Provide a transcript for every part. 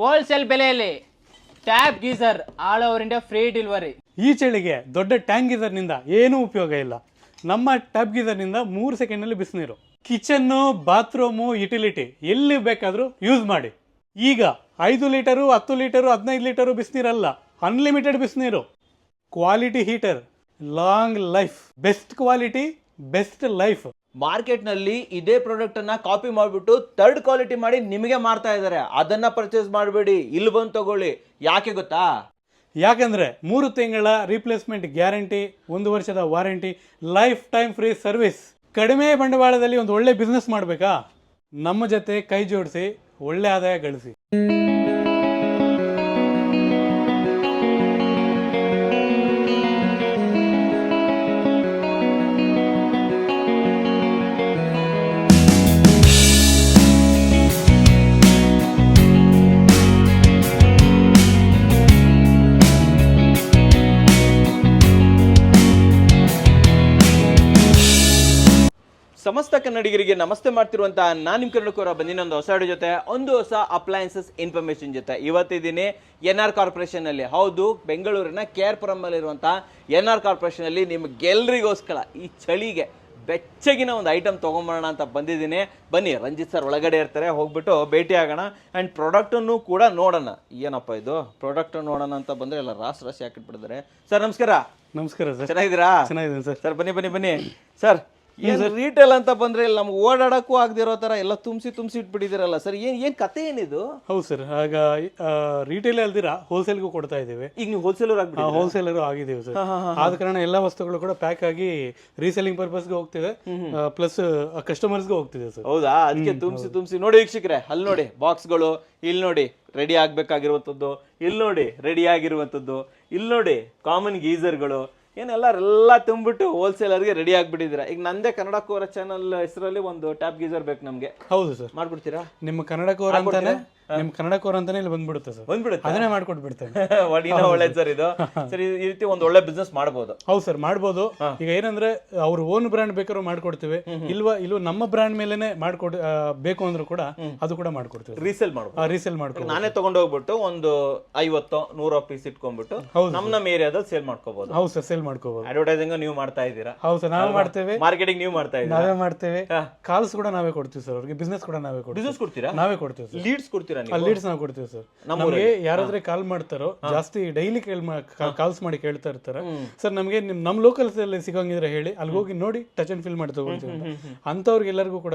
Wholesale ಬೆಲೆಯಲ್ಲಿ tap geyser all over India free delivery ಈ ಚಳಿಗೆ ದೊಡ್ಡ ಟ್ಯಾಂಕ್ ಗೀಸರ್ನಿಂದ ಏನೂ ಉಪಯೋಗ ಇಲ್ಲ. ನಮ್ಮ ಟ್ಯಾಪ್ ಗೀಸರ್ನಿಂದ ಮೂರು ಸೆಕೆಂಡಲ್ಲಿ ಬಿಸಿನೀರು. ಕಿಚನ್ನು ಬಾತ್ರೂಮು ಯುಟಿಲಿಟಿ ಎಲ್ಲಿ ಬೇಕಾದರೂ ಯೂಸ್ ಮಾಡಿ. ಈಗ ಐದು ಲೀಟರು ಹತ್ತು ಲೀಟರು ಹದಿನೈದು ಲೀಟರು ಬಿಸಿನೀರಲ್ಲ ಅನ್ಲಿಮಿಟೆಡ್ ಬಿಸಿನೀರು. Quality heater long life best quality best life ಮಾರ್ಕೆಟ್ನಲ್ಲಿ ಇದೇ ಪ್ರಾಡಕ್ಟ್ ಅನ್ನ ಕಾಪಿ ಮಾಡಿಬಿಟ್ಟು ಥರ್ಡ್ ಕ್ವಾಲಿಟಿ ಮಾಡಿ ನಿಮಗೆ ಮಾರ್ತಾ ಇದ್ದಾರೆ. ಅದನ್ನ ಪರ್ಚೇಸ್ ಮಾಡಬೇಡಿ. ಇಲ್ಲಿ ಬಂದು ತಗೊಳ್ಳಿ. ಯಾಕೆ ಗೊತ್ತಾ? ಯಾಕಂದರೆ ಮೂರು ತಿಂಗಳ ರೀಪ್ಲೇಸ್ಮೆಂಟ್ ಗ್ಯಾರಂಟಿ ಒಂದು ವರ್ಷದ warranty life time free service ಕಡಿಮೆ ಬಂಡವಾಳದಲ್ಲಿ ಒಂದು ಒಳ್ಳೆ ಬಿಸ್ನೆಸ್ ಮಾಡಬೇಕಾ? ನಮ್ಮ ಜೊತೆ ಕೈ ಜೋಡಿಸಿ, ಒಳ್ಳೆ ಆದಾಯ ಗಳಿಸಿ. ಸಮಸ್ತ ಕನ್ನಡಿಗರಿಗೆ ನಮಸ್ತೆ ಮಾಡ್ತಿರುವಂತಹ ನಾನು ನಿಮ್ಮ ಬಂದಿನ ಒಂದು ಹೊಸ ಜೊತೆ ಒಂದು ಹೊಸ ಅಪ್ಲಯನ್ಸಸ್ ಇನ್ಫಾರ್ಮೇಶನ್ ಜೊತೆ. ಇವತ್ತಿದ್ದೀನಿ ಎನ್ ಆರ್ ಕಾರ್ಪೊರೇಷನ್ ಅಲ್ಲಿ ಹೌದು ಬೆಂಗಳೂರಿನ ಕೆ ಆರ್ ಪುರಮಲ್ಲಿರುವಂಥ ಎನ್ ಆರ್ ಕಾರ್ಪೊರೇಷನ್ ಅಲ್ಲಿ ನಿಮ್ಗೆಲ್ರಿಗೋಸ್ಕರ ಈ ಚಳಿಗೆ ಬೆಚ್ಚಗಿನ ಒಂದು ಐಟಮ್ ತೊಗೊಂಬರೋಣ ಅಂತ ಬಂದಿದ್ದೀನಿ. ಬನ್ನಿ ರಂಜಿತ್ ಸರ್ ಒಳಗಡೆ ಇರ್ತಾರೆ ಹೋಗ್ಬಿಟ್ಟು ಭೇಟಿ ಆಗೋಣ. ಆ್ಯಂಡ್ ಪ್ರಾಡಕ್ಟನ್ನು ಕೂಡ ನೋಡೋಣ. ಏನಪ್ಪ ಇದು? ಪ್ರಾಡಕ್ಟ್ ನೋಡೋಣ ಅಂತ ಬಂದರೆ ಎಲ್ಲ ರಾಸ್ ರಾಶಿ ಹಾಕಿಟ್ಬಿಡ್ತಾರೆ ಸರ್ ನಮಸ್ಕಾರ. ನಮಸ್ಕಾರ ಸರ್ ಚೆನ್ನಾಗಿದ್ದೀರಾ? ಚೆನ್ನಾಗಿದ್ದೀನಿ ಸರ್ ಸರ್ ಬನ್ನಿ ಬನ್ನಿ ಬನ್ನಿ. ಸರ್ ಏನು ರೀಟೇಲ್ ಅಂತ ಬಂದ್ರೆ ಇಲ್ಲಿ ನಮ್ಗೆ ಓಡಾಡಕ್ಕೂ ಆಗದಿರೋ ತರ ಎಲ್ಲ ತುಂಬಿಸಿ ತುಂಬಿಸಿ ಇಟ್ಬಿಟ್ಟಿದ್ದೀರಲ್ಲ ಸರ್ ಏನು ಏನು ಕತೆ ಏನಿದು? ಹೌದು ಸರ್ ಆಗ ರೀಟೇಲ್ ಅಲ್ದಿರ ಹೋಲ್ಸೇಲ್ಗೂ ಕೊಡ್ತಾ ಇದ್ದೇವೆ. ಈಗ ನೀವು ಹೋಲ್ಸೇಲರ್ ಆಗ್ಬಿಡಿ ಹೋಲ್ಸೇಲರ್ ಆಗಿದ್ದೀವಿ ಸರ್. ಆದ ಕಾರಣ ಎಲ್ಲ ವಸ್ತುಗಳು ಕೂಡ ಪ್ಯಾಕ್ ಆಗಿ ರೀಸೆಲ್ಲಿಂಗ್ ಪರ್ಪಸ್ಗೆ ಹೋಗ್ತಿದೆ. ಪ್ಲಸ್ ಕಸ್ಟಮರ್ಸ್ಗೆ ಹೋಗ್ತಿದೆ ಸರ್. ಹೌದಾ? ಅದಕ್ಕೆ ತುಂಬಿಸಿ ತುಂಬಿಸಿ ನೋಡಿ ವೀಕ್ಷಕರೆ ಅಲ್ಲಿ ನೋಡಿ ಬಾಕ್ಸ್ಗಳು ಇಲ್ಲಿ ನೋಡಿ ರೆಡಿ ಆಗಬೇಕಾಗಿರುವಂಥದ್ದು ಇಲ್ಲಿ ನೋಡಿ ರೆಡಿ ಆಗಿರುವಂಥದ್ದು ಇಲ್ಲಿ ನೋಡಿ ಕಾಮನ್ ಗೀಸರ್ಗಳು ಏನೆಲ್ಲ ಎಲ್ಲ ತುಂಬಿಟ್ಟು ಹೋಲ್ಸೇಲರ್ಗೆ ರೆಡಿ ಆಗ್ಬಿಟ್ಟಿದ್ದೀರಾ. ಈಗ ನಂದೇ ಕನ್ನಡ ಕೋರ ಚಾನಲ್ ಹೆಸರಲ್ಲಿ ಒಂದು ಟ್ಯಾಪ್ ಗೀಸರ್ ಬೇಕು ನಮಗೆ. ಹೌದು ಸರ್ ಮಾಡ್ಬಿಡ್ತೀರಾ? ನಿಮ್ಮ ಕನ್ನಡ ಕೋರ ಅಂತಾನೆ ನಿಮ್ಮ ಕನ್ನಡ ಕೋರ್ ಅಂತಾನೆ ಇಲ್ಲಿ ಬಂದ್ಬಿಡುತ್ತೆ ಸರ್. ಬಂದ್ಬಿಡುತ್ತೆ. ಅದನ್ನೇ ಮಾಡ್ಕೊಟ್ಬಿಡ್ತೇನೆ. ಒಳ್ಳೆ ಸರ್. ಇದು? ಸರ್ ಈ ರೀತಿ ಒಂದು ಒಳ್ಳೆ ಬಿಸ್ನೆಸ್ ಮಾಡ್ಬೋದು. ಹೌದು ಸರ್ ಮಾಡ್ಬೋದು. ಈಗ ಏನಂದ್ರೆ ಅವ್ರ ಓನ್ ಬ್ರ್ಯಾಂಡ್ ಬೇಕಾದ್ರೂ ಮಾಡ್ಕೊಡ್ತೀವಿ. ಇಲ್ವಾ ಇಲ್ವಾ ನಮ್ಮ ಬ್ರ್ಯಾಂಡ್ ಮೇಲೆನೆ ಮಾಡ್ಕೊಡ್ ಬೇಕು ಅಂದ್ರೂ ಕೂಡ ಅದು ಕೂಡ ಮಾಡ್ಕೊಡ್ತೀವಿ ರೀಸೇಲ್ ಮಾಡ್ಬೋದು. ರೀಸೇಲ್ ಮಾಡ್ಕೊಡ್ತೀವಿ ನಾನೇ ತಗೊಂಡೋಗ್ಬಿಟ್ಟು ಒಂದು ಐವತ್ತು ನೂರ ಪೀಸ್ ಇಟ್ಕೊಂಡ್ಬಿಟ್ಟು ಹೌದು ನಮ್ ನಮ್ಮ ಏರಿಯಾದಲ್ಲಿ ಸೇಲ್ ಮಾಡ್ಕೋಬಹುದು ಹೌದು ಸರ್ ಸೇಲ್ ಮಾಡ್ಕೋಬಹುದು ಅಡ್ವರ್ಟೈಸಿಂಗ್ ನೀವು ಮಾಡ್ತಾ ಇದ್ದೀರಾ? ಹೌದು ಸರ್ ನಾವೇ ಮಾಡ್ತೇವೆ. ಮಾರ್ಕೆಟಿಂಗ್ ನೀವು ಮಾಡ್ತಾ ಇದ್ದೀರಾ? ನಾವೇ ಮಾಡ್ತೇವೆ. ಕಾಲ್ಸ್ ಕೂಡ ನಾವೇ ಕೊಡ್ತೀವಿ ಸರ್ ಅವ್ರಿಗೆ ಬಿಸ್ನೆಸ್ ಕೂಡ ನಾವೇ ಕೊಡ್ತೀವಿ ಬಿಸ್ನೆಸ್ ಕೊಡ್ತೀರಾ? ನಾವೇ ಕೊಡ್ತೀವಿ ಲೀಡ್ಸ್ ಕೊಡ್ತೀರಾ ನೀವು ಲೀಡ್ಸ್ ನಾವು ಕೊಡ್ತೀವಿ ಸರ್. ನಮಗೆ ಯಾರಾದ್ರೆ ಕಾಲ್ ಮಾಡ್ತಾರೋ ಜಾಸ್ತಿ ಡೈಲಿ ಕೇಳ್ ಕಾಲ್ಸ್ ಮಾಡಿ ಕೇಳ್ತಾ ಇರ್ತಾರೆ. ಸರ್ ನಮಗೆ ನಿಮ್ ನಮ್ ಲೋಕಲ್ಸ್ ಅಲ್ಲಿ ಸಿಗಂಗಿದ್ರೆ ಹೇಳಿ ಅಲ್ಲಿ ಹೋಗಿ ನೋಡಿ ಟಚ್ ಅಂಡ್ ಫೀಲ್ ಮಾಡಿ ತಗೊಳ್ತೀವಿ ಅಂತವ್ರಿಗೆ ಎಲ್ಲರಿಗೂ ಕೂಡ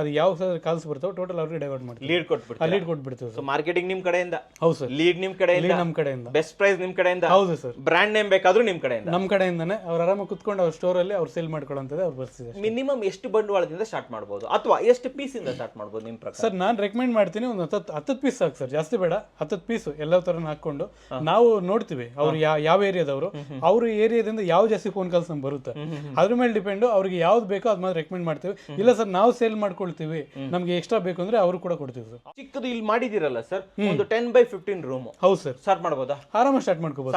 ಅದು ಯಾವ ಕಾಲ್ಸ್ ಬರ್ತಾವೆ ಟೋಟಲ್ ಅವ್ರಿಗೆ ಡೈವರ್ಟ್ ಮಾಡ್ತೀವಿ. ಲೀಡ್ ಕೊಟ್ಬಿಡ್ತೀರಾ? ಲೀಡ್ ಕೊಟ್ಬಿಡ್ತೀವಿ ಸರ್. ಮಾರ್ಕೆಟಿಂಗ್ ನಿಮ್ ಕಡೆಯಿಂದ? ಹೌದು ಸರ್. ಲೀಡ್ ನಿಮ್ ಕಡೆಯಿಂದ? ನಮ್ಮ ಕಡೆಯಿಂದ. ಬೆಸ್ಟ್ ಪ್ರೈಸ್ ನಿಮ್ ಕಡೆಯಿಂದ? ಹೌದು ಸರ್. ಬ್ರ್ಯಾಂಡ್ ನೇಮ್ ಬೇಕಾದ್ರೂ ನಿಮ್ ಕಡೆಯಿಂದ? ನಮ್ಮ ಕಡೆಯಿಂದನೇ ಅವ್ರು ಆರಾಮಾಗಿ ಕುತ್ಕೊಂಡು ಅವ್ರ ಸ್ಟೋರ್ ಅಲ್ಲಿ ಅವ್ರು ಸೇಲ್ ಮಾಡ್ಕೊಳ್ಳೋಂಥದ್ದು ಅವ್ರು ಬರ್ತಿದ್ದಾರೆ ಮಿನಿಮಮ್ ಎಷ್ಟು ಬಂಡವಾಳದಿಂದ ಸ್ಟಾರ್ಟ್ ಮಾಡ್ಬೋದು? ಅಥವಾ ಎಷ್ಟು ಪೀಸ್ ಇಂದ ಸ್ಟಾರ್ಟ್ ಮಾಡ್ಬೋದು ನಿಮ್ ಪ್ರಕಾರ? ಸರ್ ನಾನು ರೆಕಮೆಂಡ್ ಮಾಡ್ತೀನಿ ಒಂದು ಹತ್ತತ್ತು ಹತ್ತತ್ತು ಪೀಸ್ ಸಾಕು ಸರ್ ಜಾಸ್ತಿ ಬೇಡ. ಹತ್ತತ್ತು ಪೀಸ್ ಎಲ್ಲ ತರ ಹಾಕೊಂಡು ನಾವು ನೋಡ್ತೀವಿ ಅವ್ರು ಯಾವ ಏರಿಯಾದವರು. ಅವ್ರ ಏರಿಯಾದಿಂದ ಯಾವ ಜಾಸ್ತಿ ಫೋನ್ ಕಾಲ್ಸ್ ನಮ್ಗೆ ಬರುತ್ತೆ. ಅದ್ರ ಮೇಲೆ ಡಿಪೆಂಡು ಅವ್ರಿಗೆ ಯಾವ್ದು ಬೇಕೋ ಅದ್ ಮಾತ್ರ ರೆಕಮೆಂಡ್ ಮಾಡ್ತೀವಿ. ಇಲ್ಲ ಸರ್ ನಾವು ಸೇಲ್ ಮಾಡ್ಕೊಳ್ತೀವಿ. ನಮ್ಗೆ ಎಕ್ಸ್ಟ್ರಾ ಬೇಕು ಅಂದ್ರೆ ಅವರು ಕೂಡ ಕೊಡ್ತೀವಿ ಸರ್ ಚಿಕ್ಕದು ಇಲ್ಲಿ ಮಾಡಿದಿರಲ್ಲ ಸರ್ ಒಂದು ಟೆನ್ ಬೈ ಫಿಫ್ಟೀನ್ ರೂಮ್ ಹೌದು ಸರ್ ಸ್ಟಾರ್ಟ್ ಮಾಡ್ಬೋದಾ? ಆರಾಮ ಸ್ಟಾರ್ಟ್ ಮಾಡ್ಕೋಬಹುದು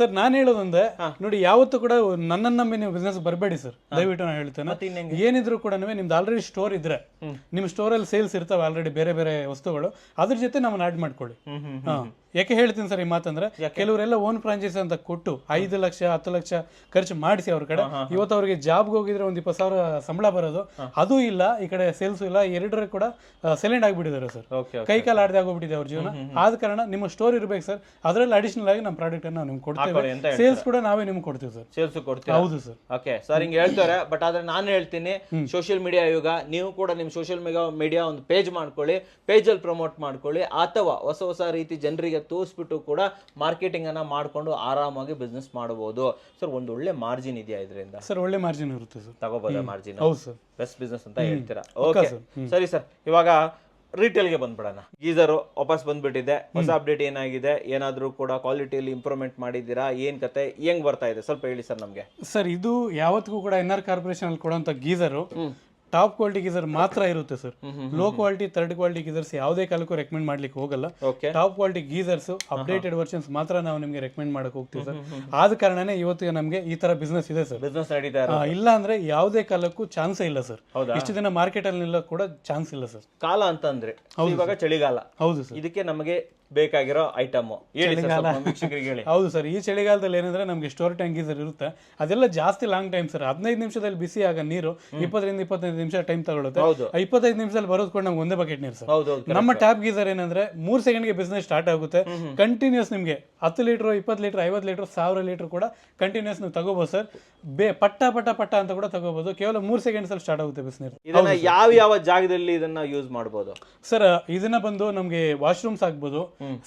ಸರ್ ನಾನು ಹೇಳೋದಂದ್ರೆ ನೋಡಿ ಯಾವತ್ತೂ ಕೂಡ ನನ್ನ ನಂಬಿ ನೀವು ಬಿಸ್ನೆಸ್ ಬರಬೇಡಿ ಸರ್ ದಯವಿಟ್ಟು ನಾನು ಹೇಳ್ತೇನೆ? ಏನಿದ್ರು ಕೂಡ ನಿಮ್ದು ಆಲ್ರೆಡಿ ಸ್ಟೋರ್ ಇದ್ರೆ. ನಿಮ್ಮ ಸ್ಟೋರಲ್ಲಿ ಸೇಲ್ಸ್ ಇರ್ತಾವೆ ಆಲ್ರೆಡಿ ಬೇರೆ ಬೇರೆ ವಸ್ತುಗಳು. ಅದ್ರ ಜೊತೆ ನಮ್ಮನ್ನ ಆ್ಯಡ್ ಮಾಡ್ಕೊಳ್ಳಿ ಹಾ. ಯಾಕೆ ಹೇಳ್ತೀನಿ ಸರ್ ಈ ಮಾತಂದ್ರೆ ಕೆಲವರೆಲ್ಲ ಓನ್ ಫ್ರಾಂಚೈಸ್ ಅಂತ ಕೊಟ್ಟು ಐದು ಲಕ್ಷ ಹತ್ತು ಲಕ್ಷ ಖರ್ಚು ಮಾಡಿಸಿ ಅವ್ರ ಕಡೆ. ಇವತ್ತು ಅವ್ರಿಗೆ ಜಾಬ್ಗೆ ಹೋಗಿದ್ರೆ ಒಂದು ಇಪ್ಪತ್ತು ಸಾವಿರ ಸಂಬಳ ಬರೋದು. ಅದು ಇಲ್ಲ ಈ ಕಡೆ ಸೇಲ್ಸ್ ಇಲ್ಲ ಎರಡರ ಕೂಡ ಸೆಲೆಂಡ್ ಆಗಿಬಿಟ್ಟಿದ್ದಾರೆ ಸರ್. ಕೈ ಕಾಲು ಆಡದೆ ಆಗೋಗ್ಬಿಟ್ಟಿದೆ ಅವ್ರ ಜೀವನ. ಆದ ಕಾರಣ ನಿಮ್ಮ ಸ್ಟೋರ್ ಇರಬೇಕು ಸರ್. ಅದರಲ್ಲಿ ಅಡಿಷನಲ್ ಆಗಿ ನಮ್ಮ ಪ್ರಾಡಕ್ಟ್ ಅನ್ನು ನಿಮ್ಗೆ ಕೊಡ್ತೀವಿ. ಸೇಲ್ಸ್ ಕೂಡ ನಾವೇ ನಿಮ್ಗೆ ಕೊಡ್ತೀವಿ ಸರ್. ಸೇಲ್ಸ್ ಕೊಡ್ತೀವಿ ಹೌದು ಸರ್. ಓಕೆ ಸರ್ ಹಿಂಗೆ ಹೇಳ್ತಾರೆ ಬಟ್ ಆದ್ರೆ ನಾನು ಹೇಳ್ತೀನಿ ಸೋಷಿಯಲ್ ಮೀಡಿಯಾ ಯುಗ ನೀವು ಕೂಡ ನಿಮ್ಮ ಸೋಷಿಯಲ್ ಮೀಡಿಯಾ ಮೀಡಿಯಾ ಒಂದು ಪೇಜ್ ಮಾಡ್ಕೊಳ್ಳಿ ಪೇಜಲ್ಲಿ ಪ್ರಮೋಟ್ ಮಾಡ್ಕೊಳ್ಳಿ ಅಥವಾ ಹೊಸ ಹೊಸ ರೀತಿ ಜನರಿಗೆ ತೋರಿಸ್ಬಿಟ್ಟು ಕೂಡ ಮಾರ್ಕೆಟಿಂಗ್ ಅನ್ನ ಮಾಡ್ಕೊಂಡು ಆರಾಮಾಗಿ ಬಿಸ್ನೆಸ್ ಮಾಡಬಹುದು ಸರ್ ಒಂದು ಒಳ್ಳೆ ಮಾರ್ಜಿನ್ ಇದೆಯಾ ಇದರಿಂದ? ಸರ್ ಒಳ್ಳೆ ಮಾರ್ಜಿನ್ ಇರುತ್ತೆ ಸರ್ ತಗೋಬೋದ ಮಾರ್ಜಿನ್ ಹೌದು ಸರ್ ಬೆಸ್ಟ್ ಬಿಸ್ನೆಸ್ ಅಂತ ಹೇಳ್ತೀರಾ? ಓಕೆ ಸರಿ ಸರ್ ಇವಾಗ ರಿಟೇಲ್ಗೆ ಬಂದ್ಬಿಡೋಣ. ಗೀಸರು ವಾಪಸ್ ಬಂದ್ಬಿಟ್ಟಿದೆ. ಹೊಸ ಅಪ್ಡೇಟ್ ಏನಾಗಿದೆ? ಏನಾದರೂ ಕೂಡ ಕ್ವಾಲಿಟಿಯಲ್ಲಿ ಇಂಪ್ರೂವ್ಮೆಂಟ್ ಮಾಡಿದ್ದೀರಾ? ಏನ್ ಕತೆ? ಹೆಂಗ್ ಬರ್ತಾ ಇದೆ? ಸ್ವಲ್ಪ ಹೇಳಿ ಸರ್ ನಮಗೆ. ಸರ್ ಇದು ಯಾವತ್ತಿಗೂ ಕೂಡ ಎನ್ ಆರ್ ಕಾರ್ಪೊರೇಷನ್ ಅಲ್ಲಿ ಕೊಡುವಂತ ಗೀಸರು ಟಾಪ್ ಕ್ವಾಲಿಟಿ ಗೀಸರ್ ಮಾತ್ರ ಇರುತ್ತೆ sir. Low quality third quality geysers ಯಾವುದೇ ಕಾಲಕ್ಕೂ ರೆಕಮೆಂಡ್ ಮಾಡ್ಲಿಕ್ಕೆ ಹೋಗಲ್ಲ. Top quality geysers updated versions ಮಾತ್ರ ನಾವು ನಿಮಗೆ ರೆಕಮೆಂಡ್ ಮಾಡಕ್ ಹೋಗ್ತೀವಿ ಸರ್. ಆದ ಕಾರಣನೇ ಇವತ್ತಿಗೆ ನಮಗೆ ಈ ತರ ಬಿಸ್ನೆಸ್ ಇದೆ ಸರ್. ಬಿಸ್ನೆಸ್ ಇಲ್ಲ ಅಂದ್ರೆ ಯಾವುದೇ ಕಾಲಕ್ಕೂ ಚಾನ್ಸ್ ಇಲ್ಲ ಸರ್? ಇಷ್ಟು ದಿನ ಮಾರ್ಕೆಟ್ ಅಲ್ಲಿ ಕೂಡ ಚಾನ್ಸ್ ಇಲ್ಲ ಸರ್. ಕಾಲ ಅಂತಂದ್ರೆ ಇವಾಗ ಚಳಿಗಾಲ. ಹೌದು ಸರ್. ಇದಕ್ಕೆ ನಮಗೆ ಬೇಕಾಗಿರೋ ಐಟಮ್ ಹೇಳಿ ಸರ್ ಸ್ವಲ್ಪ ವೀಕ್ಷಕರಿಗೆ ಹೇಳಿ. ಹೌದು ಸರ್ ಈ ಚಳಿಗಾಲದಲ್ಲಿ ಏನಂದ್ರೆ ನಮಗೆ ಸ್ಟೋರ್ ಟ್ಯಾಂಕ್ ಗೀಸರ್ ಇರುತ್ತೆ. ಅದೆಲ್ಲ ಜಾಸ್ತಿ ಲಾಂಗ್ ಟೈಮ್ ಸರ್. ಹದಿನೈದು ನಿಮಿಷದಲ್ಲಿ ಬಿಸಿ ಆಗ ನೀರು ಇಪ್ಪತ್ತರಿಂದ ಇಪ್ಪತ್ತೈದು ನಿಮಿಷ ಟೈಮ್ ತಗೊಳುತ್ತೆ. ಹೌದು. ಆ ಇಪ್ಪತ್ತೈದು ನಿಮಿಷದಲ್ಲಿ ಬರೋದು ಕೂಡ ನಮ್ಗೆ ಒಂದೇ ಬಕೆಟ್ ನೀರು ಸರ್. ಹೌದು ಹೌದು ನಮ್ಮ ಟ್ಯಾಪ್ ಗೀಸರ್ ಏನಂದ್ರೆ ಮೂರ್ ಸೆಕೆಂಡ್ಗೆ ಬಿಸ್ನೆಸ್ ಸ್ಟಾರ್ಟ್ ಆಗುತ್ತೆ. ಕಂಟಿನ್ಯೂಸ್ ನಿಮಗೆ ಹತ್ತು ಲೀಟ್ರು ಇಪ್ಪತ್ತು ಲೀಟ್ರ್ ಐವತ್ತು ಲೀಟ್ರ್ ಸಾವಿರ ಲೀಟ್ರ್ ಕೂಡ ಕಂಟಿನ್ಯೂಸ್ ನೀವು ತಗೋಬಹುದು ಸರ್. ಬೇ ಪಟ್ಟ ಪಟ್ಟ ಪಟ್ಟ ಅಂತ ಕೂಡ ತಗೋಬಹುದು ಕೇವಲ ಮೂರು ಸೆಕೆಂಡ್ಸ್ ಅಲ್ಲಿ ಸ್ಟಾರ್ಟ್ ಆಗುತ್ತೆ ಬಿಸಿನೀರು. ಇದನ್ನ ಯಾವ ಯಾವ ಜಾಗದಲ್ಲಿ ಇದನ್ನ ಯೂಸ್ ಮಾಡಬಹುದು ಸರ್ ಇದನ್ನ ಬಂದು ನಮಗೆ ವಾಶ್ರೂಮ್ಸ್ ಆಗ್ಬೋದು